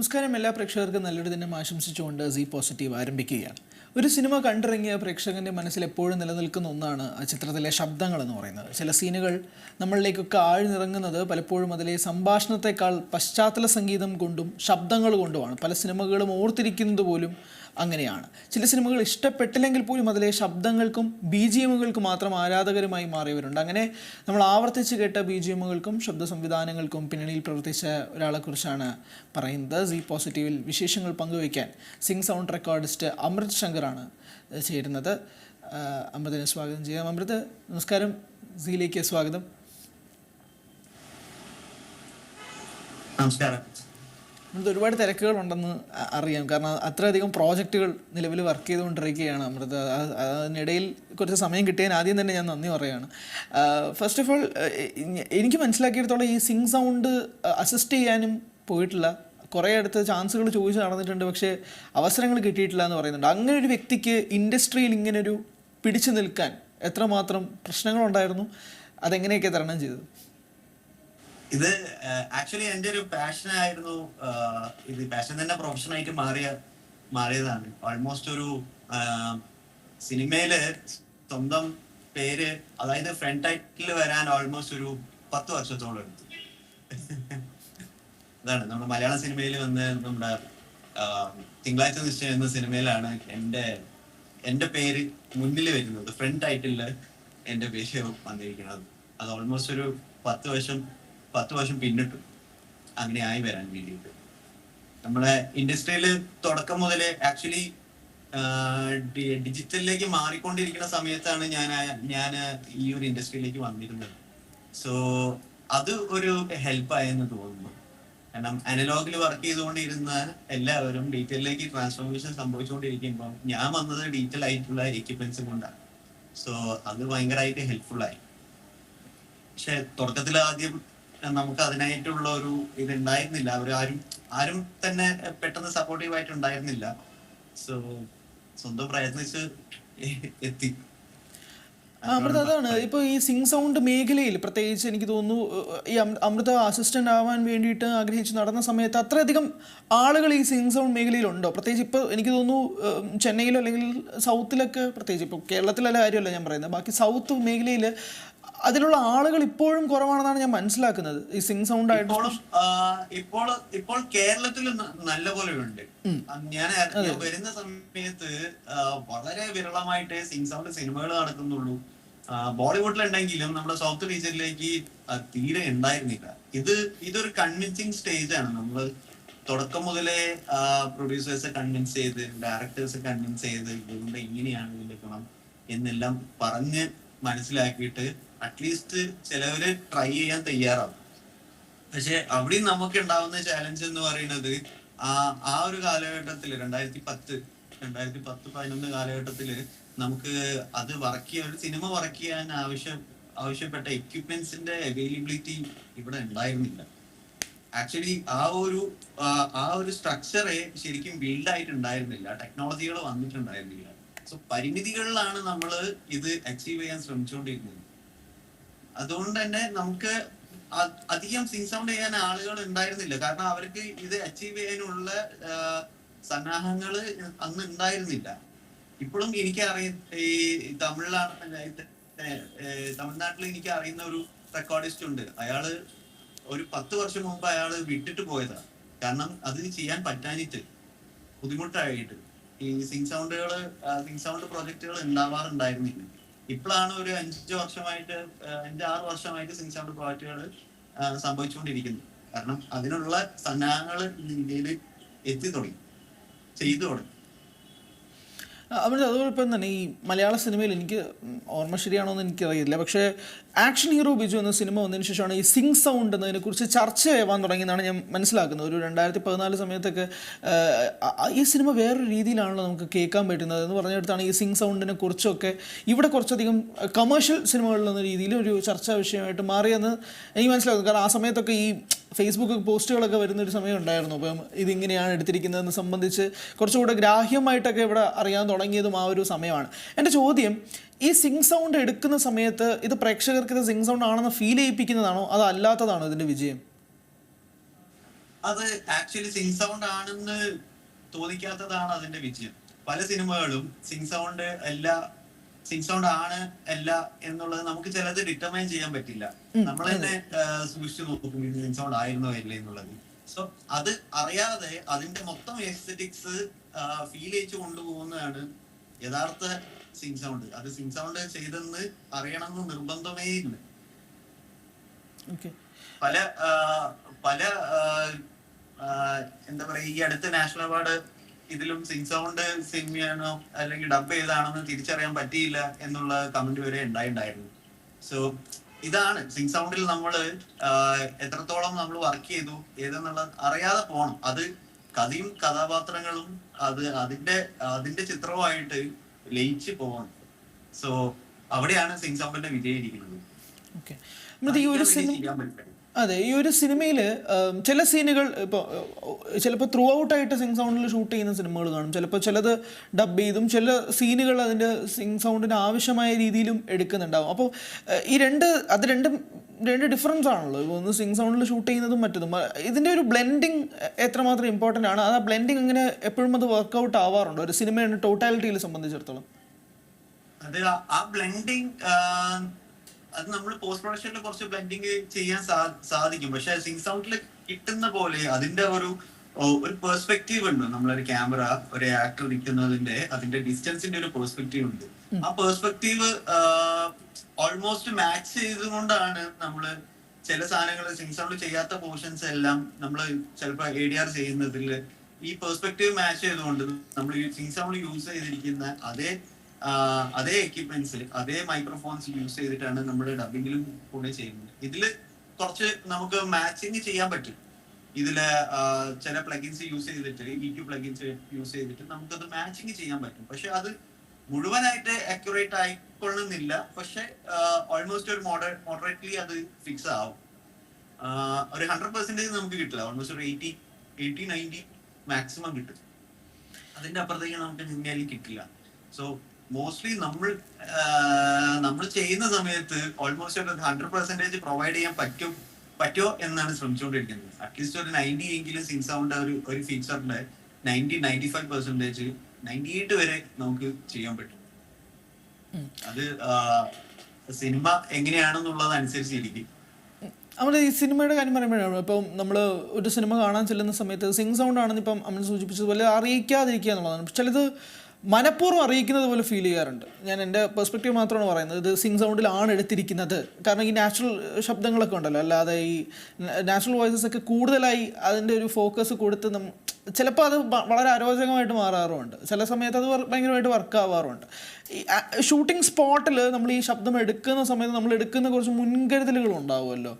നമസ്കാരം എല്ലാ പ്രേക്ഷകർക്കും നല്ലൊരു ദിനം ആശംസിച്ചുകൊണ്ട് സി പോസിറ്റീവ് ആരംഭിക്കുകയാണ്. ഒരു സിനിമ കണ്ടിറങ്ങിയ പ്രേക്ഷകന്റെ മനസ്സിൽ എപ്പോഴും നിലനിൽക്കുന്ന ഒന്നാണ് ആ ചിത്രത്തിലെ ശബ്ദങ്ങൾ എന്ന് പറയുന്നത്. ചില സീനുകൾ നമ്മളിലേക്കൊക്കെ ആഴ്ന്നിറങ്ങുന്നത് പലപ്പോഴും അതിലെ സംഭാഷണത്തെക്കാൾ പശ്ചാത്തല സംഗീതം കൊണ്ടും ശബ്ദങ്ങൾ കൊണ്ടുമാണ്. പല സിനിമകളും ഓർത്തിരിക്കുന്നത് പോലും അങ്ങനെയാണ്. ചില സിനിമകൾ ഇഷ്ടപ്പെട്ടില്ലെങ്കിൽ പോലും അതിലെ ശബ്ദങ്ങൾക്കും ബി ജി എമ്മുകൾക്കും മാത്രം ആരാധകരുമായി മാറിയവരുണ്ട്. അങ്ങനെ നമ്മൾ ആവർത്തിച്ച് കേട്ട ബി ജി എമ്മുകൾക്കും ശബ്ദ സംവിധാനങ്ങൾക്കും പിന്നണിയിൽ പ്രവർത്തിച്ച ഒരാളെക്കുറിച്ചാണ് പറയുന്നത്. സി പോസിറ്റീവിൽ വിശേഷങ്ങൾ പങ്കുവയ്ക്കാൻ സിംഗ് സൗണ്ട് റെക്കോർഡിസ്റ്റ് അമൃത് ശങ്കറാണ് ചേരുന്നത്. അമൃതിനെ സ്വാഗതം ചെയ്യാം. അമൃത് നമസ്കാരം. സിയിലേക്ക് സ്വാഗതം. നമസ്കാരം. അമൃത് ഒരുപാട് തിരക്കുകളുണ്ടെന്ന് അറിയാം. കാരണം അത്രയധികം പ്രോജക്റ്റുകൾ നിലവിൽ വർക്ക് ചെയ്തുകൊണ്ടിരിക്കുകയാണ് അമൃത. അതിനിടയിൽ കുറച്ച് സമയം കിട്ടിയതിന് ആദ്യം തന്നെ ഞാൻ നന്ദി പറയുകയാണ്. ഫസ്റ്റ് ഓഫ് ഓൾ എനിക്ക് മനസ്സിലാക്കിയെടുത്തോളം ഈ സിംഗ് സൗണ്ട് അസിസ്റ്റ് ചെയ്യാനും പോയിട്ടില്ല. കുറേ അടുത്ത് ചാൻസുകൾ ചോദിച്ച് നടന്നിട്ടുണ്ട്. പക്ഷേ അവസരങ്ങൾ കിട്ടിയിട്ടില്ല എന്ന് പറയുന്നുണ്ട്. അങ്ങനെ ഒരു വ്യക്തിക്ക് ഇൻഡസ്ട്രിയിൽ ഇങ്ങനൊരു പിടിച്ചു നിൽക്കാൻ എത്രമാത്രം പ്രശ്നങ്ങളുണ്ടായിരുന്നു? അതെങ്ങനെയൊക്കെ തരണം ചെയ്തത്? ഇത് ആക്ച്വലി എന്റെ ഒരു പാഷൻ ആയിരുന്നു ഇത് പാഷൻ തന്നെ പ്രൊഫഷനായിട്ട് മാറിയ മാറിയതാണ്. ഓൾമോസ്റ്റ് ഒരു സിനിമയിൽ സ്വന്തം പേര് അതായത് ഫ്രണ്ട് ടൈറ്റിൽ വരാൻ ഓൾമോസ്റ്റ് ഒരു പത്ത് വർഷത്തോളം എടുത്തു. അതാണ് നമ്മുടെ മലയാള സിനിമയിൽ വന്ന് നമ്മുടെ തിങ്കളാഴ്ച നിശ്ചയം എന്ന സിനിമയിലാണ് എന്റെ എന്റെ പേര് മുന്നിൽ വരുന്നത്. ഫ്രണ്ട് ടൈറ്റിൽ എന്റെ പേര് വന്നിരിക്കുന്നത്. അത് ഓൾമോസ്റ്റ് ഒരു പത്ത് വർഷം പത്ത് വർഷം പിന്നിട്ടു. അങ്ങനെ ആയി വരാൻ വേണ്ടിയിട്ട്. നമ്മളെ ഇൻഡസ്ട്രിയിൽ തുടക്കം മുതൽ ആക്ച്വലി ഡിജിറ്റലിലേക്ക് മാറിക്കൊണ്ടിരിക്കുന്ന സമയത്താണ് ഞാൻ ഞാൻ ഈ ഒരു ഇൻഡസ്ട്രിയിലേക്ക് വന്നിരുന്നത്. സോ അത് ഒരു ഹെൽപ്പ് ആയെന്ന് തോന്നുന്നു. കാരണം അനലോഗിൽ വർക്ക് ചെയ്തുകൊണ്ടിരുന്ന എല്ലാവരും ഡീറ്റെയിലേക്ക് ട്രാൻസ്ഫോർമേഷൻ സംഭവിച്ചുകൊണ്ടിരിക്കുമ്പോൾ ഞാൻ വന്നത് ഡീറ്റെയിൽ ആയിട്ടുള്ള എക്യുപ്മെന്റ്സ് കൊണ്ടാണ്. സോ അത് ഭയങ്കരമായിട്ട് ഹെൽപ്ഫുൾ ആയി. പക്ഷെ തുടക്കത്തിൽ ആദ്യം നമുക്ക് അതിനായിട്ടുള്ള ഒരു ഇത് ഉണ്ടായിരുന്നില്ല അവർ ആരും ആരും തന്നെ പെട്ടെന്ന് സപ്പോർട്ടീവ് ആയിട്ട് ഉണ്ടായിരുന്നില്ല. സോ സ്വന്തം പ്രയത്നിച്ച് എത്തി അമൃത അതാണ്. ഇപ്പോൾ ഈ സിംഗ് സൗണ്ട് മേഖലയിൽ പ്രത്യേകിച്ച് എനിക്ക് തോന്നുന്നു ഈ അമൃത അസിസ്റ്റന്റ് ആവാൻ വേണ്ടിയിട്ട് ആഗ്രഹിച്ച് നടന്ന സമയത്ത് അത്രയധികം ആളുകൾ ഈ സിംഗ് സൗണ്ട് മേഖലയിലുണ്ടോ? പ്രത്യേകിച്ച് ഇപ്പോൾ എനിക്ക് തോന്നുന്നു ചെന്നൈയിലോ അല്ലെങ്കിൽ സൗത്തിലൊക്കെ പ്രത്യേകിച്ച് ഇപ്പോൾ കേരളത്തിലല്ല കാര്യമല്ല ഞാൻ പറയുന്നത്. ബാക്കി സൗത്ത് മേഖലയിൽ അതിലുള്ള ആളുകൾ ഇപ്പോഴും കുറവാണെന്നാണ് ഞാൻ മനസ്സിലാക്കുന്നത്. ഈ സിംഗ് സൗണ്ട് ആയിട്ട് ഇപ്പോൾ ഇപ്പോൾ കേരളത്തിൽ നല്ല പോലെ ഉണ്ട്. ഞാൻ വരുന്ന സമയത്ത് വളരെ വിരളമായിട്ട് സിംഗ് സൗണ്ട് സിനിമകൾ നടക്കുന്നുള്ളൂ. ബോളിവുഡിലുണ്ടെങ്കിലും നമ്മുടെ സൗത്ത് റീജിയനിലേക്ക് തീരെ ഉണ്ടായിരുന്നില്ല. ഇത് ഇതൊരു കൺവിൻസിങ് സ്റ്റേജ് ആണ്. നമ്മൾ തുടക്കം മുതലേ പ്രൊഡ്യൂസേഴ്സ് കൺവിൻസ് ചെയ്ത് ഡയറക്ടേഴ്സ് കൺവിൻസ് ചെയ്ത് ഇതുകൊണ്ട് ഇങ്ങനെയാണ് ഇതിന്റെ ഗുണം എന്നെല്ലാം പറഞ്ഞ് മനസ്സിലാക്കിയിട്ട് അറ്റ്ലീസ്റ്റ് ചിലവര് ട്രൈ ചെയ്യാൻ തയ്യാറാവും. പക്ഷെ അവിടെ നമുക്ക് ഉണ്ടാവുന്ന ചാലഞ്ച് എന്ന് പറയുന്നത് ആ ആ ഒരു കാലഘട്ടത്തിൽ രണ്ടായിരത്തി പത്ത് രണ്ടായിരത്തി പത്ത് പതിനൊന്ന് കാലഘട്ടത്തിൽ നമുക്ക് അത് വർക്ക് ചെയ്യാൻ ഒരു സിനിമ വർക്ക് ചെയ്യാൻ ആവശ്യം ആവശ്യപ്പെട്ട എക്യുപ്മെന്റ്സിന്റെ അവൈലബിലിറ്റി ഇവിടെ ഉണ്ടായിരുന്നില്ല. ആക്ച്വലി ആ ഒരു ആ, ഒരു സ്ട്രക്ചറെ ശരിക്കും ബിൽഡ് ആയിട്ടുണ്ടായിരുന്നില്ല. ടെക്നോളജികൾ വന്നിട്ടുണ്ടായിരുന്നില്ല. സോ പരിമിതികളിലാണ് നമ്മൾ ഇത് അച്ചീവ് ചെയ്യാൻ ശ്രമിച്ചുകൊണ്ടിരുന്നത്. അതുകൊണ്ട് തന്നെ നമുക്ക് അധികം സിങ് സൗണ്ട് ചെയ്യാൻ ആളുകൾ ഉണ്ടായിരുന്നില്ല. കാരണം അവർക്ക് ഇത് അച്ചീവ് ചെയ്യാനുള്ള സന്നാഹങ്ങൾ അന്ന് ഉണ്ടായിരുന്നില്ല. ഇപ്പോഴും എനിക്ക് അറിയ ഈ തമിഴിലാണ് തമിഴ്നാട്ടിൽ എനിക്ക് അറിയുന്ന ഒരു റെക്കോർഡിസ്റ്റ് ഉണ്ട്. അയാൾ ഒരു പത്ത് വർഷം മുമ്പ് അയാൾ വിട്ടിട്ട് പോയതാ. കാരണം അത് ചെയ്യാൻ പറ്റാനിട്ട് ബുദ്ധിമുട്ടായിട്ട്. ഈ സിങ് സൗണ്ടുകൾ സിങ് സൗണ്ട് പ്രോജക്റ്റുകൾ ഉണ്ടാവാറുണ്ടായിരുന്നില്ല. ഇപ്പോഴാണ് ഒരു അഞ്ച് വർഷമായിട്ട് അഞ്ച് ആറ് വർഷമായിട്ട് സൗണ്ട് പ്രോജക്റ്റുകൾ സംഭവിച്ചുകൊണ്ടിരിക്കുന്നത്. കാരണം അതിനുള്ള സന്നാഹങ്ങൾ ഇന്ത്യയിൽ എത്തി തുടങ്ങി ചെയ്തു തുടങ്ങി. അമൃത അതോടൊപ്പം തന്നെ ഈ മലയാള സിനിമയിൽ എനിക്ക് ഓർമ്മ ശരിയാണോ എന്ന് എനിക്കറിയില്ല. പക്ഷേ ആക്ഷൻ ഹീറോ ബിജു എന്ന സിനിമ വന്നതിന് ശേഷമാണ് ഈ സിംഗ് സൗണ്ട് എന്നതിനെക്കുറിച്ച് ചർച്ചയാവാൻ തുടങ്ങിയെന്നാണ് ഞാൻ മനസ്സിലാക്കുന്നത്. ഒരു രണ്ടായിരത്തി പതിനാല് സമയത്തൊക്കെ ഈ സിനിമ വേറൊരു രീതിയിലാണല്ലോ നമുക്ക് കേൾക്കാൻ പറ്റുന്നത് എന്ന് പറഞ്ഞിടത്താണ് ഈ സിംഗ് സൗണ്ടിനെ കുറിച്ചൊക്കെ ഇവിടെ കുറച്ചധികം കമേഴ്ഷ്യൽ സിനിമകളിൽ എന്ന രീതിയിൽ ഒരു ചർച്ചാ വിഷയമായിട്ട് മാറിയെന്ന് എനിക്ക് മനസ്സിലാക്കുന്നു കാരണം ആ സമയത്തൊക്കെ ഈ ഫേസ്ബുക്ക് പോസ്റ്റുകളൊക്കെ വരുന്ന ഒരു സമയം ഉണ്ടായിരുന്നു അപ്പം ഇതിങ്ങനെയാണ് എടുത്തിരിക്കുന്നതെന്ന് സംബന്ധിച്ച് കുറച്ചുകൂടെ ഗ്രാഹ്യമായിട്ടൊക്കെ ഇവിടെ അറിയാൻ തുടങ്ങിയതും ആ ഒരു സമയമാണ്. എന്റെ ചോദ്യം ഈ സിംഗ് സൗണ്ട് എടുക്കുന്ന സമയത്ത് ഇത് പ്രേക്ഷകർക്ക് ഇത് സിംഗ് സൗണ്ട് ആണെന്ന് ഫീൽ ചെയ്യിപ്പിക്കുന്നതാണോ? അതല്ലാത്തതാണോ ഇതിന്റെ വിജയം? അത് ആക്ച്വലി സിംഗ് സൗണ്ട് ആണെന്ന് തോന്നിക്കാത്തതാണ് അതിന്റെ വിജയം. പല സിനിമകളും സിംഗ് സൗണ്ട് എല്ലാ സിങ് സൗണ്ട് ആണ് അല്ല എന്നുള്ളത് നമുക്ക് ചിലത് ഡിറ്റർമൈൻ ചെയ്യാൻ പറ്റില്ല. നമ്മൾ തന്നെ സൂക്ഷിച്ചു നോക്കും ഇത് സിക്സ് സൗണ്ട് ആയിരുന്നോ അല്ലേ എന്നുള്ളത്. സോ അത് അറിയാതെ അതിന്റെ മൊത്തം എസ്തറ്റിക്സ് ഫീൽ ചെയ്ത് കൊണ്ടുപോകുന്നതാണ് യഥാർത്ഥ സിങ് സൗണ്ട് അത് സിങ് സൗണ്ട് ചെയ്തെന്ന് അറിയണമെന്ന് നിർബന്ധമേ ഇല്ല. പല പല എന്താ പറയാ ഈ അടുത്ത നാഷണൽ അവാർഡ് ഇതിലും സിങ് സൗണ്ട് സിനിമയാണോ അല്ലെങ്കിൽ ഡബ് ചെയ്താണെന്ന് തിരിച്ചറിയാൻ പറ്റിയില്ല എന്നുള്ള കമന്റ് വരെ ഉണ്ടായിട്ടുണ്ടായിരുന്നു സോ ഇതാണ് സിങ് സൗണ്ടിൽ നമ്മൾ എത്രത്തോളം നമ്മൾ വർക്ക് ചെയ്തു ഏതെന്നുള്ള അറിയാതെ പോണം. അത് കഥയും കഥാപാത്രങ്ങളും അത് അതിന്റെ അതിന്റെ ചിത്രവുമായിട്ട് ലയിച്ച് പോകണം. സോ അവിടെയാണ് സിങ് സൗണ്ടിന്റെ വിജയം ഇരിക്കുന്നത്. ഓക്കെ ഈ ഒരു സിനിമ അതെ ഈ ഒരു സിനിമയിൽ ചില സീനുകൾ ഇപ്പോൾ ചിലപ്പോൾ ത്രൂ ഔട്ടായിട്ട് സിംഗ് സൗണ്ടിൽ ഷൂട്ട് ചെയ്യുന്ന സിനിമകൾ കാണും. ചിലപ്പോൾ ചിലത് ഡബ് ചെയ്തും ചില സീനുകൾ അതിന്റെ സിംഗ് സൗണ്ടിന് ആവശ്യമായ രീതിയിലും എടുക്കുന്നുണ്ടാവും. അപ്പോൾ ഈ രണ്ട് അത് രണ്ടും രണ്ട് ഡിഫറൻസ് ആണല്ലോ. ഇപ്പോൾ ഒന്ന് സിംഗ് സൗണ്ടിൽ ഷൂട്ട് ചെയ്യുന്നതും മറ്റതും. ഇതിന്റെ ഒരു ബ്ലെൻഡിങ് എത്രമാത്രം ഇമ്പോർട്ടന്റ് ആണ്? അത് ആ ബ്ലെൻഡിങ് അങ്ങനെ എപ്പോഴും അത് വർക്കൗട്ട് ആവാറുണ്ടോ? ഒരു സിനിമയുടെ ടോട്ടാലിറ്റിയിൽ സംബന്ധിച്ചിടത്തോളം. അത് ആ ബ്ലെൻഡിങ് അത് നമ്മൾ പോസ്റ്റ് പ്രൊഡക്ഷനിൽ കുറച്ച് ബ്ലെൻഡിങ് ചെയ്യാൻ സാധിക്കും. പക്ഷെ സിങ് സൗണ്ടിൽ കിട്ടുന്ന പോലെ അതിന്റെ ഒരു ഒരു പെർസ്പെക്റ്റീവ് ഉണ്ട്. നമ്മളൊരു ക്യാമറ ഒരു ആക്ടർ നിൽക്കുന്നതിന്റെ അതിന്റെ ഡിസ്റ്റൻസിന്റെ ഒരു പെർസ്പെക്റ്റീവ് ഉണ്ട്. ആ പെർസ്പെക്റ്റീവ് ഓൾമോസ്റ്റ് മാച്ച് ചെയ്തുകൊണ്ടാണ് നമ്മൾ ചില സാധനങ്ങൾ സിങ് സൗണ്ട് ചെയ്യാത്ത പോർഷൻസ് എല്ലാം നമ്മൾ ചിലപ്പോൾ എ ഡി ആർ ചെയ്യുന്നതിൽ ഈ പെർസ്പെക്റ്റീവ് മാച്ച് ചെയ്തുകൊണ്ട് നമ്മൾ സിങ് സൗണ്ട് യൂസ് ചെയ്തിരിക്കുന്ന അതേ അതേ എക്യുപ്മെന്റ്സ് അതേ മൈക്രോഫോൺസ് യൂസ് ചെയ്തിട്ടാണ് നമ്മൾ ഡബിങ്ങിലും കൂടെ ചെയ്യുന്നത്. ഇതിൽ കുറച്ച് നമുക്ക് മാച്ചിങ് ചെയ്യാൻ പറ്റും. ഇതിൽ ചില പ്ലഗിൻസ് യൂസ് ചെയ്തിട്ട് ഇ ക്യു പ്ലഗിൻസ് യൂസ് ചെയ്തിട്ട് നമുക്കത് മാച്ചിങ് ചെയ്യാൻ പറ്റും. പക്ഷെ അത് മുഴുവനായിട്ട് അക്യുറേറ്റ് ആയിക്കൊള്ളുന്നില്ല. പക്ഷെ ഓൾമോസ്റ്റ് ഒരു മോഡ മോഡറേറ്റ്ലി അത് ഫിക്സ് ആവും. ഒരു ഹൺഡ്രഡ് പെർസെന്റേജ് നമുക്ക് കിട്ടില്ല. ഓൾമോസ്റ്റ് ഒരു എയ്റ്റി എയ്റ്റി നയന്റി മാക്സിമം കിട്ടും. അതിന്റെ അപ്പുറത്തേക്ക് നമുക്ക് ഹിന്ദിയിൽ കിട്ടില്ല. സോ മോസ്റ്റ്ലി നമ്മൾ നമ്മൾ ചെയ്യുന്ന സമയത്ത് ഓൾമോസ്റ്റ് ഒരു ഹൺഡ്രഡ് പെർസെന്റേജ് പ്രൊവൈഡ് ചെയ്യാൻ പറ്റും പറ്റുമോ എന്നാണ് ശ്രമിച്ചുകൊണ്ടിരിക്കുന്നത്. അറ്റ്ലീസ്റ്റ് ഒരു നയന്റി എങ്കിലും സിൻസ് സൗണ്ട് ഒരു ഒരു ഫീച്ചറിന്റെ ninety ninety five percentage ninety eight വരെ നമുക്ക് ചെയ്യാൻ പറ്റും. അത് സിനിമ എങ്ങനെയാണെന്നുള്ളത് അനുസരിച്ചിരിക്കും നമ്മൾ ഈ സിനിമയുടെ കാര്യം പറയുമ്പോഴാണ്. ഇപ്പം നമ്മൾ ഒരു സിനിമ കാണാൻ ചെല്ലുന്ന സമയത്ത് സിംഗ് സൗണ്ട് ആണെന്ന് ഇപ്പം അമ്മ സൂചിപ്പിച്ചതുപോലെ അറിയിക്കാതിരിക്കുക എന്നുള്ളതാണ്. ചിലത് മനഃപൂർവം അറിയിക്കുന്നത് പോലെ ഫീൽ ചെയ്യാറുണ്ട്. ഞാൻ എന്റെ പെർസ്പെക്റ്റീവ് മാത്രമാണ് പറയുന്നത്. ഇത് സിങ് സൗണ്ടിലാണ് എടുത്തിരിക്കുന്നത്. കാരണം ഈ നാച്ചുറൽ ശബ്ദങ്ങളൊക്കെ ഉണ്ടല്ലോ. അല്ലാതെ ഈ നാച്ചുറൽ വോയിസസ് ഒക്കെ കൂടുതലായി അതിന്റെ ഒരു ഫോക്കസ് കൊടുത്ത് നം ചിലപ്പോൾ അത് വളരെ അരോചകമായിട്ട് മാറാറുമുണ്ട്. ചില സമയത്ത് അത് ഭയങ്കരമായിട്ട് വർക്ക് ആവാറുണ്ട് ഷൂട്ടിംഗ് സ്പോട്ടിൽ നമ്മൾ ഈ ശബ്ദം എടുക്കുന്ന സമയത്ത് നമ്മൾ എടുക്കുന്ന കുറച്ച് മുൻകരുതലുകൾ ഉണ്ടാവുമല്ലോ.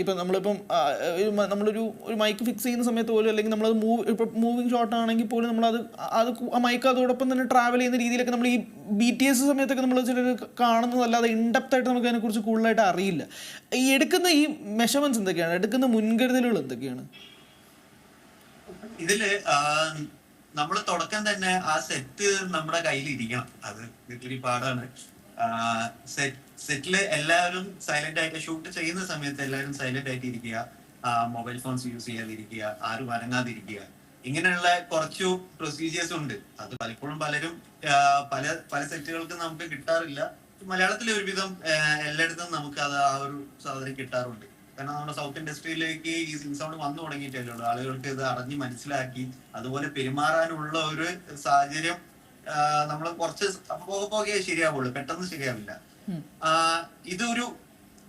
ഇപ്പം നമ്മളിപ്പം നമ്മളൊരു ഒരു മൈക്ക് ഫിക്സ് ചെയ്യുന്ന സമയത്ത് പോലും അല്ലെങ്കിൽ നമ്മളത് മൂവ് ഇപ്പം മൂവിങ് ഷോട്ട് ആണെങ്കിൽ പോലും നമ്മളത് അത് ആ മൈക്ക് അതോടൊപ്പം തന്നെ ട്രാവൽ ചെയ്യുന്ന രീതിയിലൊക്കെ നമ്മൾ ഈ ബി ടി എസ് സമയത്തൊക്കെ നമ്മൾ ചിലർ കാണുന്നതല്ലാതെ ഇൻഡെപ്തായിട്ട് നമുക്ക് അതിനെക്കുറിച്ച് കൂടുതലായിട്ട് അറിയില്ല. ഈ എടുക്കുന്ന ഈ മെഷർമെന്റ്സ് എന്തൊക്കെയാണ്? എടുക്കുന്ന മുൻകരുതലുകൾ എന്തൊക്കെയാണ്? ഇതിൽ നമ്മൾ തുടക്കം തന്നെ ആ സെറ്റ് നമ്മുടെ കയ്യിൽ ഇരിക്കണം അത് ഇത്തിരി പാടാണ് സെറ്റിൽ എല്ലാവരും സൈലന്റ് ആയിട്ട് ഷൂട്ട് ചെയ്യുന്ന സമയത്ത് എല്ലാവരും സൈലന്റ് ആയിട്ട് ഇരിക്കുക മൊബൈൽ ഫോൺസ് യൂസ് ചെയ്യാതിരിക്കുക ആരും അനങ്ങാതിരിക്കുക. ഇങ്ങനെയുള്ള കുറച്ചു പ്രൊസീജിയേഴ്സ് ഉണ്ട്. അത് പലപ്പോഴും പലരും പല പല സെറ്റുകൾക്ക് നമുക്ക് കിട്ടാറില്ല. മലയാളത്തിൽ ഒരുവിധം എല്ലായിടത്തും നമുക്ക് അത് ആ ഒരു സാധനം കിട്ടാറുണ്ട്. കാരണം നമ്മുടെ സൗത്ത് ഇൻഡസ്ട്രിയിലേക്ക് ഈ സിംഗ് സൗണ്ട് വന്നു തുടങ്ങിയിട്ടല്ലേ ഉള്ളൂ. ആളുകൾക്ക് ഇത് അറിഞ്ഞ് മനസ്സിലാക്കി അതുപോലെ പെരുമാറാനുള്ള ഒരു സാഹചര്യം നമ്മൾ കുറച്ച് പോകെ പോകെ ശരിയാവുള്ളൂ. പെട്ടെന്ന് ശരിയാവില്ല. ആ, ഇതൊരു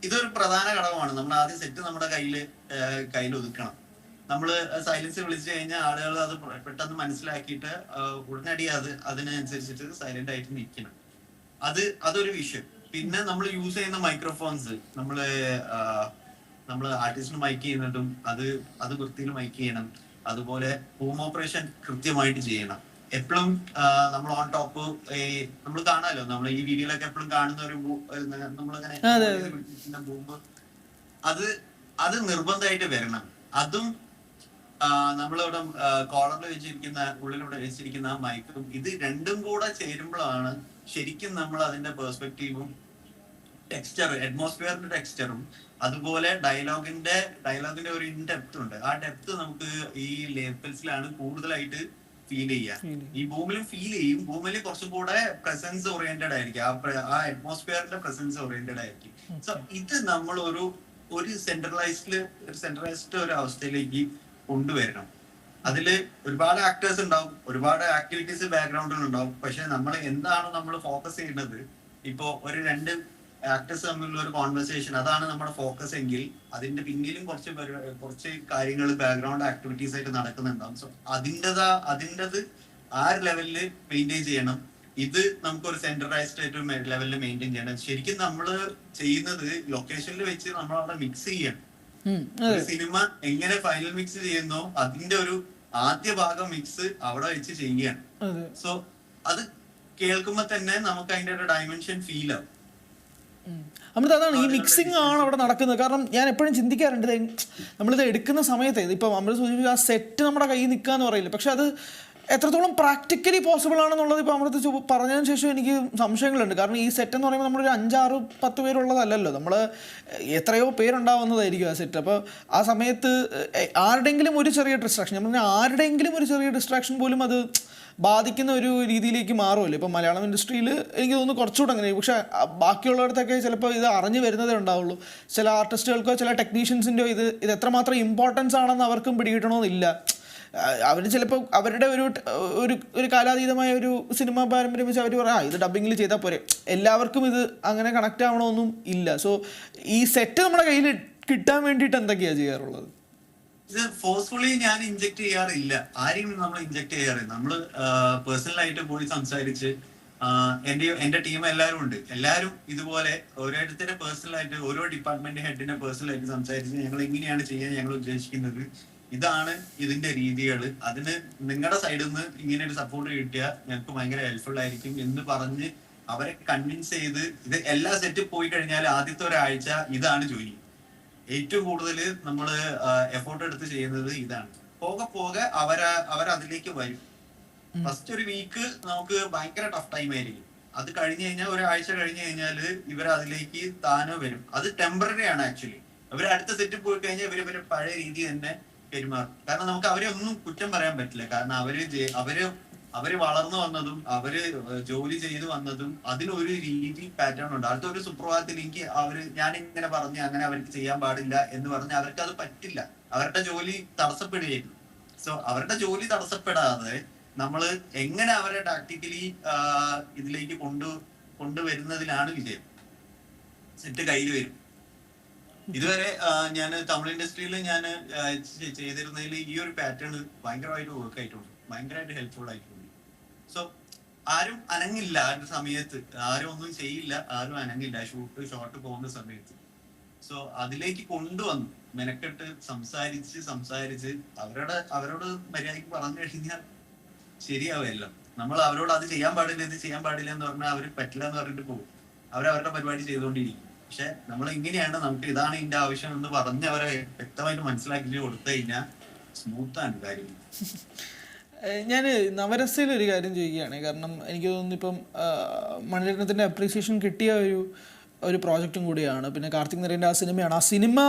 ഇതൊരു പ്രധാന ഘടകമാണ്. നമ്മൾ ആദ്യം സെറ്റ് നമ്മുടെ കയ്യിൽ കയ്യിൽ ഒതുക്കണം. നമ്മൾ സൈലൻസ് വിളിച്ചു കഴിഞ്ഞാൽ ആളുകൾ അത് പെട്ടെന്ന് മനസ്സിലാക്കിയിട്ട് ഉടനടി അത് അതിനനുസരിച്ചിട്ട് സൈലന്റ് ആയിട്ട് നിൽക്കണം അത് അതൊരു വിഷയം. പിന്നെ നമ്മൾ യൂസ് ചെയ്യുന്ന മൈക്രോഫോൺസ് നമ്മൾ നമ്മൾ ആർട്ടിസ്റ്റിന് മൈക്ക് ചെയ്യുന്നതും അത് അത് വൃത്തിയിൽ മൈക്ക് ചെയ്യണം. അതുപോലെ ഹോം ഓപ്പറേഷൻ കൃത്യമായിട്ട് ചെയ്യണം. എപ്പോഴും നമ്മൾ ഓൺ ടോപ്പ് നമ്മൾ കാണാലോ നമ്മൾ ഈ വീഡിയോയിലൊക്കെ എപ്പോഴും കാണുന്ന ഒരു നമ്മളിങ്ങനെ ബൂമ്പ് അത് അത് നിർബന്ധമായിട്ട് വരണം. അതും നമ്മളിവിടെ കോളറിൽ വെച്ചിരിക്കുന്ന ഉള്ളിലൂടെ വെച്ചിരിക്കുന്ന ആ മൈക്കും ഇത് രണ്ടും കൂടെ ചേരുമ്പോഴാണ് ശരിക്കും നമ്മൾ അതിന്റെ പെർസ്പെക്റ്റീവും ടെക്സ്ചർ അറ്റ്മോസ്ഫിയറിന്റെ ടെക്സ്ചറും അതുപോലെ ഡയലോഗിന്റെ ഡയലോഗിന്റെ ഒരു ഇൻ ഡെപ്ത് ഉണ്ട്. ആ ഡെപ്ത് നമുക്ക് ഈ ലേപ്പൽസിലാണ് കൂടുതലായിട്ട് ഫീൽ ചെയ്യുക ഈ ഭൂമിയിൽ ഫീൽ ചെയ്യും. ഭൂമിയിൽ കുറച്ചും കൂടെ പ്രസൻസ് ഓറിയന്റഡ് ആയിരിക്കും. ആ അറ്റ്മോസ്ഫിയറിന്റെ പ്രസൻസ് ഓറിയന്റഡ് ആയിരിക്കും. സോ ഇത് നമ്മൾ ഒരു ഒരു സെൻട്രലൈസ്ഡ് ഒരു സെൻട്രലൈസ്ഡ് ഒരു അവസ്ഥയിലേക്ക് കൊണ്ടുവരണം. അതിൽ ഒരുപാട് ആക്ടേഴ്സ് ഉണ്ടാവും. ഒരുപാട് ആക്ടിവിറ്റീസ് ബാക്ക്ഗ്രൗണ്ടിൽ ഉണ്ടാവും. പക്ഷെ നമ്മൾ എന്താണ് നമ്മൾ ഫോക്കസ് ചെയ്യുന്നത്? ഇപ്പോ ഒരു രണ്ട് ആക്ടേഴ്സ് തമ്മിലുള്ള ഒരു കോൺവെർസേഷൻ അതാണ് നമ്മുടെ ഫോക്കസ് എങ്കിൽ അതിന്റെ പിന്നിലും കുറച്ച് കുറച്ച് കാര്യങ്ങൾ ബാക്ക്ഗ്രൗണ്ട് ആക്ടിവിറ്റീസ് ആയിട്ട് നടക്കുന്നുണ്ടാവും. സോ അതിന്റെതാ അതിന്റെത് ആ ഒരു ലെവലിൽ മെയിന്റെയിൻ ചെയ്യണം. ഇത് നമുക്ക് ഒരു സെൻട്രലൈസ്ഡ് ആയിട്ട് ലെവലിൽ മെയിന്റെയിൻ ചെയ്യണം. ശരിക്കും നമ്മൾ ചെയ്യുന്നത് ലൊക്കേഷനിൽ വെച്ച് നമ്മൾ അവിടെ മിക്സ് ചെയ്യണം. സിനിമ എങ്ങനെ ഫൈനൽ മിക്സ് ചെയ്യുന്നോ അതിന്റെ ഒരു ആദ്യ ഭാഗം മിക്സ് അവിടെ വെച്ച് ചെയ്യുകയാണ് സോ അത് കേൾക്കുമ്പോ തന്നെ നമുക്ക് അതിന്റെ ഒരു ഡയമെൻഷൻ ഫീൽ ആവും. അമൃത അതാണ് ഈ മിക്സിംഗ് ആണ് അവിടെ നടക്കുന്നത്. കാരണം ഞാൻ എപ്പോഴും ചിന്തിക്കാറുണ്ട് നമ്മളിത് എടുക്കുന്ന സമയത്ത് ഇപ്പം അമൃത സൂചിപ്പിക്കുക ആ സെറ്റ് നമ്മുടെ കയ്യിൽ നിൽക്കുക നിൽക്കാന്ന് പറയില്ല. പക്ഷെ അത് എത്രത്തോളം പ്രാക്ടിക്കലി പോസിബിൾ ആണെന്നുള്ളത് ഇപ്പോൾ അമൃത പറഞ്ഞതിന് ശേഷം എനിക്ക് സംശയങ്ങളുണ്ട്. കാരണം ഈ സെറ്റ് എന്ന് പറയുമ്പോൾ നമ്മളൊരു അഞ്ചാറ് പത്ത് പേരുള്ളതല്ലല്ലോ. നമ്മൾ എത്രയോ പേരുണ്ടാവുന്നതായിരിക്കും ആ സെറ്റ് അപ്പോൾ ആ സമയത്ത് ആരുടെങ്കിലും ഒരു ചെറിയ ഡിസ്ട്രാക്ഷൻ ഞാൻ പറഞ്ഞാൽ ആരുടെങ്കിലും ഒരു ചെറിയ ഡിസ്ട്രാക്ഷൻ പോലും അത് ബാധിക്കുന്ന ഒരു രീതിയിലേക്ക് മാറുമല്ലോ. ഇപ്പം മലയാളം ഇൻഡസ്ട്രിയിൽ എനിക്ക് തോന്നുന്നു കുറച്ചുകൂടെ അങ്ങനെ. പക്ഷേ ബാക്കിയുള്ളിടത്തൊക്കെ ചിലപ്പോൾ ഇത് അറിഞ്ഞു വരുന്നതേ ഉണ്ടാവുള്ളൂ. ചില ആർട്ടിസ്റ്റുകൾക്കോ ചില ടെക്നീഷ്യൻസിന്റെയോ ഇത് ഇത് എത്രമാത്രം ഇമ്പോർട്ടൻസ് ആണെന്ന് അവർക്കും പിടികിട്ടണമെന്നില്ല അവർ ചിലപ്പോൾ അവരുടെ ഒരു ഒരു ഒരു കാലാതീതമായ ഒരു സിനിമ പാരമ്പര്യം വെച്ച് അവർ പറയാം ഇത് ഡബിങ്ങിൽ ചെയ്താൽ പോരെ. എല്ലാവർക്കും ഇത് അങ്ങനെ കണക്റ്റ് ആവണമെന്നും ഇല്ല. സോ ഈ സെറ്റ് നമ്മുടെ കയ്യിൽ കിട്ടാൻ വേണ്ടിയിട്ട് എന്തൊക്കെയാണ് ചെയ്യാറുള്ളത്? ഇത് ഫോഴ്സ്ഫുള്ളി ഞാൻ ഇഞ്ചെക്ട് ചെയ്യാറില്ല. ആരെയും നമ്മൾ ഇഞ്ചെക്ട് ചെയ്യാറില്ല. നമ്മൾ പേഴ്സണൽ ആയിട്ട് പോയി സംസാരിച്ച് എന്റെ എന്റെ ടീം എല്ലാവരും ഉണ്ട്. എല്ലാവരും ഇതുപോലെ ഓരോരുത്തരുടെ പേഴ്സണൽ ആയിട്ട് ഓരോ ഡിപ്പാർട്ട്മെന്റ് ഹെഡിനെ പേഴ്സണൽ ആയിട്ട് സംസാരിച്ച് ഞങ്ങൾ എങ്ങനെയാണ് ചെയ്യാൻ ഞങ്ങൾ ഉദ്ദേശിക്കുന്നത്. ഇതാണ് ഇതിന്റെ രീതികൾ അതിന് നിങ്ങളുടെ സൈഡിൽ നിന്ന് ഇങ്ങനെ ഒരു സപ്പോർട്ട് കിട്ടിയാൽ ഞങ്ങൾക്ക് ഭയങ്കര ഹെൽപ്ഫുൾ ആയിരിക്കും എന്ന് പറഞ്ഞ് അവരെ കൺവിൻസ് ചെയ്ത് ഇത് എല്ലാ സെറ്റും പോയി കഴിഞ്ഞാൽ ആദ്യത്തെ ഒരാഴ്ച ഇതാണ് ജോലി. ഏറ്റവും കൂടുതൽ നമ്മൾ എഫോർട്ട് എടുത്ത് ചെയ്യുന്നത് ഇതാണ്. പോകെ പോകെ അവര അവരതിലേക്ക് വരും. ഫസ്റ്റ് ഒരു വീക്ക് നമുക്ക് ഭയങ്കര ടഫ് ടൈം ആയിരിക്കും. അത് കഴിഞ്ഞു കഴിഞ്ഞാൽ ഒരാഴ്ച കഴിഞ്ഞു കഴിഞ്ഞാൽ ഇവർ അതിലേക്ക് താനോ വരും. അത് ടെമ്പററി ആണ് ആക്ച്വലി ഇവർ അടുത്ത സെറ്റ് പോയി കഴിഞ്ഞാൽ ഇവർ ഇവർ പഴയ രീതി തന്നെ പെരുമാറും. കാരണം നമുക്ക് അവരെ ഒന്നും കുറ്റം പറയാൻ പറ്റില്ല. കാരണം അവർ അവർ അവർ വളർന്നു വന്നതും അവർ ജോലി ചെയ്തു വന്നതും അതിനൊരു രീതി പാറ്റേൺ ഉണ്ട്. അടുത്ത ഒരു സുപ്രഭാതത്തിൽ എനിക്ക് അവർ ഞാൻ ഇങ്ങനെ പറഞ്ഞ് അങ്ങനെ അവർക്ക് ചെയ്യാൻ പാടില്ല എന്ന് പറഞ്ഞ് അവർക്ക് അത് പറ്റില്ല. അവരുടെ ജോലി തടസ്സപ്പെടുകയായിരുന്നു. സോ അവരുടെ ജോലി തടസ്സപ്പെടാതെ നമ്മൾ എങ്ങനെ അവരെ ടാക്ടിക്കലി ഇതിലേക്ക് കൊണ്ടു കൊണ്ടുവരുന്നതിലാണ് വിജയം. സെറ്റ് കയ്യിൽ വരും. ഇതുവരെ ഞാൻ തമിഴ് ഇൻഡസ്ട്രിയിൽ ഞാൻ ചെയ്തിരുന്നതിൽ ഈ ഒരു പാറ്റേൺ ഭയങ്കരമായിട്ട് വർക്ക് ആയിട്ടുണ്ട് ഭയങ്കരമായിട്ട് ഹെൽപ്ഫുൾ ആയിട്ടുണ്ട്. സോ ആരും അനങ്ങില്ല ആ സമയത്ത്. ആരും ഒന്നും ചെയ്യില്ല. ആരും അനങ്ങില്ല. ഷൂട്ട് ഷോട്ട് പോകുന്ന സമയത്ത്. സോ അതിലേക്ക് കൊണ്ടുവന്നു. മെനക്കെട്ട് സംസാരിച്ച് സംസാരിച്ച്. അവരുടെ അവരോട് മര്യാദയ്ക്ക് പറഞ്ഞു കഴിഞ്ഞാൽ ശരിയാവുമല്ലോ നമ്മൾ അവരോട് അത് ചെയ്യാൻ പാടില്ല ഇത് ചെയ്യാൻ പാടില്ല എന്ന് പറഞ്ഞാൽ അവർ പറ്റില്ല എന്ന് പറഞ്ഞിട്ട് പോകും. അവർ അവരുടെ പരിപാടി ചെയ്തുകൊണ്ടിരിക്കും. പക്ഷെ നമ്മൾ ഇങ്ങനെയാണ് നമുക്ക് ഇതാണ് ഇതിന്റെ ആവശ്യം എന്ന് പറഞ്ഞ് അവരെ വ്യക്തമായിട്ട് മനസ്സിലാക്കി കൊടുത്തു കഴിഞ്ഞാൽ സ്മൂത്താണ് കാര്യം. ഞാൻ നവരസയിൽ ഒരു കാര്യം ചെയ്യുകയാണ് കാരണം എനിക്ക് തോന്നുന്നു ഇപ്പം മണിരത്നത്തിന്റെ അപ്രീസിയേഷൻ കിട്ടിയ ഒരു ഒരു പ്രോജക്റ്റും കൂടിയാണ്. പിന്നെ കാർത്തിക് നരേന്റെ ആ സിനിമയാണ്. ആ സിനിമ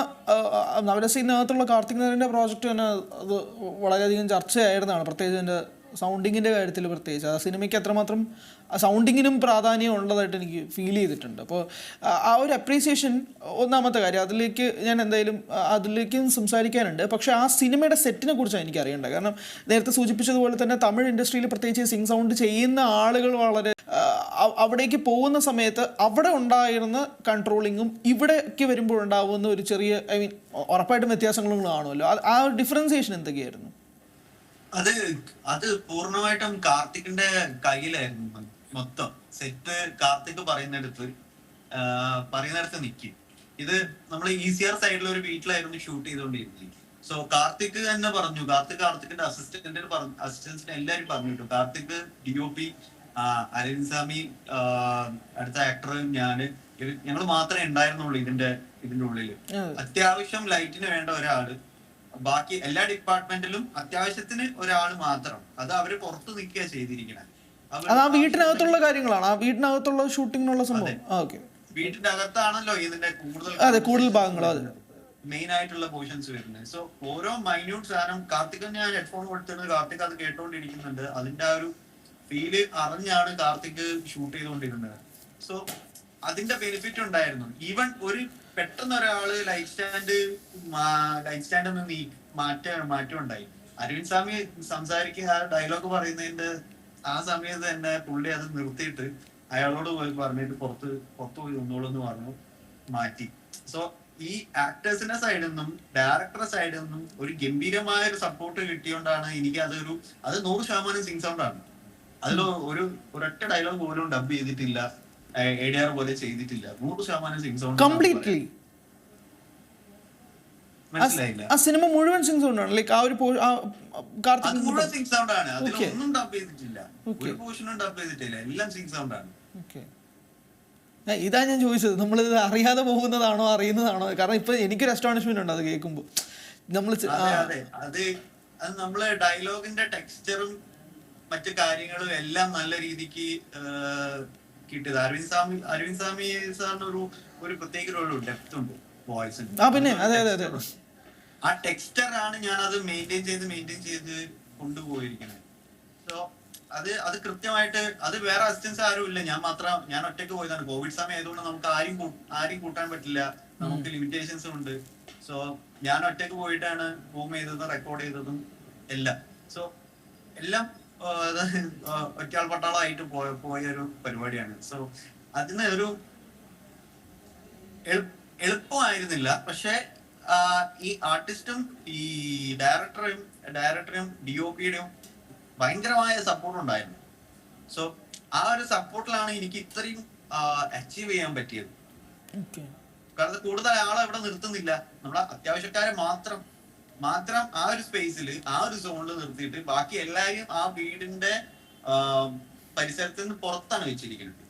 നവരസിനകത്തുള്ള കാർത്തിക് നരേന്റെ പ്രോജക്റ്റ് തന്നെ അത് വളരെയധികം ചർച്ചയായിരുന്നതാണ്. പ്രത്യേകിച്ച് എന്റെ സൗണ്ടിങ്ങിന്റെ കാര്യത്തിൽ പ്രത്യേകിച്ച്. ആ സിനിമയ്ക്ക് അത്രമാത്രം സൗണ്ടിങ്ങിനും പ്രാധാന്യം ഉള്ളതായിട്ട് എനിക്ക് ഫീൽ ചെയ്തിട്ടുണ്ട്. അപ്പോൾ ആ- ഒരു അപ്രീസിയേഷൻ ഒന്നാമത്തെ കാര്യം അതിലേക്ക് ഞാൻ എന്തായാലും അതിലേക്ക് സംസാരിക്കാനുണ്ട്. പക്ഷേ ആ സിനിമയുടെ സെറ്റിനെ കുറിച്ചാണ് എനിക്ക് അറിയേണ്ടത്. കാരണം നേരത്തെ സൂചിപ്പിച്ചതുപോലെ തന്നെ തമിഴ് ഇൻഡസ്ട്രിയിൽ പ്രത്യേകിച്ച് സിംഗ് സൗണ്ട് ചെയ്യുന്ന ആളുകൾ വളരെ അവിടേക്ക് പോകുന്ന സമയത്ത് അവിടെ ഉണ്ടായിരുന്ന കൺട്രോളിങ്ങും ഇവിടേക്ക് വരുമ്പോൾ ഉണ്ടാവുന്ന ഒരു ചെറിയ ഐ മീൻ ഉറപ്പായിട്ടും വ്യത്യാസങ്ങളും കാണുമല്ലോ. ആ ഒരു ഡിഫറൻസിയേഷൻ എന്തൊക്കെയായിരുന്നു? അത് അത് പൂർണമായിട്ടും കാർത്തിക്കിന്റെ കയ്യിലായിരുന്നു മൊത്തം സെറ്റ് കാർത്തിക് പറയുന്നിടത്ത് പറയുന്നിടത്ത് നിൽക്കും ഇത് നമ്മൾ ഈസിയർ സൈഡിൽ ഒരു വീട്ടിലായിരുന്നു ഷൂട്ട് ചെയ്തുകൊണ്ടിരുന്നത് സോ കാർത്തിക് തന്നെ പറഞ്ഞു. കാർത്തിക് കാർത്തിക്കിന്റെ അസിസ്റ്റന്റ് പറഞ്ഞു അസിസ്റ്റൻസിന് എല്ലാവരും പറഞ്ഞിട്ടു. Karthik D O P Arvind Swamy അടുത്ത ആക്ടർ ഞാൻ ഞങ്ങൾ മാത്രമേ ഉണ്ടായിരുന്നുള്ളൂ ഇതിന്റെ ഇതിന്റെ ഉള്ളിൽ. അത്യാവശ്യം ലൈറ്റിന് വേണ്ട ഒരാൾ. ബാക്കി എല്ലാ ഡിപ്പാർട്ട്മെന്റിലും അത്യാവശ്യത്തിന് ഒരാൾ മാത്രം. അത് അവർ പുറത്തു നിൽക്കുക ചെയ്തിരിക്കണേ അത് ആ വീട്ടിനകത്തുള്ള കാര്യങ്ങളാണ്. ആ വീട്ടിനകത്തുള്ള ഷൂട്ടിങ്ങിനുള്ള സംഭവം. ഓക്കെ. വീട്ടിന്റെ അകത്താണല്ലോ ഇതിന്റെ കൂടുതൽ അതെ, കൂടുതൽ ഭാഗങ്ങൾ അതെ. മെയിൻ ആയിട്ടുള്ള പോർഷൻസ് വരുന്നത്. സോ ഓരോ മൈന്യൂട്ട് സാധനം കാർത്തിക് ഞാൻ ഹെഡ്ഫോൺ കൊടുത്തിട്ട് കാർത്തിക് അത് കേട്ടോണ്ടിരിക്കുന്നുണ്ട്. അതിന്റെ ആ ഒരു ഫീൽ അറിഞ്ഞാണ് കാർത്തിക് ഷൂട്ട് ചെയ്തുകൊണ്ടിരുന്നത് സോ അതിന്റെ ബെനിഫിറ്റ് ഉണ്ടായിരുന്നു. ഈവൻ ഒരു പെട്ടെന്ന് ഒരാൾ ലൈറ്റ് സ്റ്റാൻഡ് ലൈറ്റ് സ്റ്റാൻഡ് ഒന്ന് നീ മാറ്റ മാറ്റം ഉണ്ടായി അരവിന്ദ് സ്വാമി സംസാരിക്കുക ആ ഡയലോഗ് പറയുന്നതിന്റെ ആ സമയത്ത് തന്നെ പുള്ളി അത് നിർത്തിയിട്ട് അയാളോട് പോയി പറഞ്ഞിട്ട് പുറത്ത് പുറത്ത് പോയി നിന്നോളൂ എന്ന് പറഞ്ഞു മാറ്റി. സോ ഈ ആക്ടേഴ്സിന്റെ സൈഡിൽ നിന്നും ഡയറക്ടറുടെ സൈഡിൽ നിന്നും ഒരു ഗംഭീരമായ ഒരു സപ്പോർട്ട് കിട്ടിയോണ്ടാണ് എനിക്ക് അതൊരു അത് നൂറ് ശതമാനം സിംഗ് സൗണ്ട് ആണ്. അതിൽ ഒരു ഒരൊറ്റ ഡയലോഗ് പോലും ഡബ് ചെയ്തിട്ടില്ല. എ ഡി ആർ പോലെ ചെയ്തിട്ടില്ല. നൂറ് ശതമാനം സിംഗ് സൗണ്ട് കംപ്ലീറ്റ്ലി ആ സിനിമ മുഴുവൻ സിംഗ് സൗണ്ട് ആണ്. ലൈക്ക് ആ ഒരു പോ- ആ അത് കാർത്തിക് മുഴുവൻ സിംഗ് സൗണ്ട് ആണ്. Okay. അതിലൊന്നും ഡബ് ചെയ്തിട്ടില്ല. Okay. ഒരു പോർഷനും ഡബ് ചെയ്തിട്ടില്ല. എല്ലാം സിംഗ് സൗണ്ട് ആണ്. ഓക്കെ ഇതാ ഞാൻ ചോദിച്ചത്. നമ്മൾ ഇത് അറിയാതെ പോകുന്നതാണോ അറിയുന്നതാണോ? കാരണം ഇപ്പൊ എനിക്കൊരു അസ്റ്റോണിഷ്മെന്റ് ഉണ്ട് അത് കേൾക്കുമ്പോൾ നമ്മൾ അതെ അതെ. നമ്മൾ ഡയലോഗിന്റെ ടെക്സ്ചറും മറ്റു കാര്യങ്ങളും എല്ലാം നല്ല രീതിക്ക് കിട്ടിയത്. അരവിന്ദ് സ്വാമി അരവിന്ദ് സ്വാമി സാറിന് ഒരു ഒരു പ്രത്യേക ഒരു ഡെപ്ത് ഉണ്ട്. വോയിസിന് പിന്നെ അതെ അതെ അതെ. ആ ടെക്സ്ചർ ആണ് ഞാൻ അത് മെയിന്റെയിൻ ചെയ്ത് മെയിന്റെയിൻ ചെയ്ത് കൊണ്ടുപോയിരിക്കുന്നത് സോ അത് അത് കൃത്യമായിട്ട് അത് വേറെ അസിസ്റ്റൻസ് ആരും ഇല്ല. ഞാൻ മാത്രം ഞാൻ ഒറ്റയ്ക്ക് പോയതാണ്. കോവിഡ് സമയം ആയതുകൊണ്ട് നമുക്ക് ആരും ആരും കൂട്ടാൻ പറ്റില്ല. നമുക്ക് ലിമിറ്റേഷൻസ് ഉണ്ട്. സോ ഞാൻ ഒറ്റയ്ക്ക് പോയിട്ടാണ് ഹോം ചെയ്തതും റെക്കോർഡ് ചെയ്തതും എല്ലാം. സോ എല്ലാം ഒറ്റയാൾ പട്ടാളമായിട്ട് പോയ പോയൊരു പരിപാടിയാണ്. സോ അതിന് ഒരു എളു- എളുപ്പമായിരുന്നില്ല. പക്ഷെ ഈ ആർട്ടിസ്റ്റും ഈ ഡയറക്ടറും ഡയറക്ടറും ഡി ഒ പിയുടെയും ഭയങ്കരമായ സപ്പോർട്ട് ഉണ്ടായിരുന്നു. സോ ആ ഒരു സപ്പോർട്ടിലാണ് എനിക്ക് ഇത്രയും അച്ചീവ് ചെയ്യാൻ പറ്റിയത്. കാരണം കൂടുതൽ ആളെ ഇവിടെ നിർത്തുന്നില്ല. നമ്മളെ അത്യാവശ്യക്കാരെ മാത്രം മാത്രം ആ ഒരു സ്പേസിൽ ആ ഒരു സോണിൽ നിർത്തിയിട്ട് ബാക്കി എല്ലാവരും ആ വീടിന്റെ പരിസരത്ത് നിന്ന് പുറത്താണ് വെച്ചിരിക്കുന്നത്.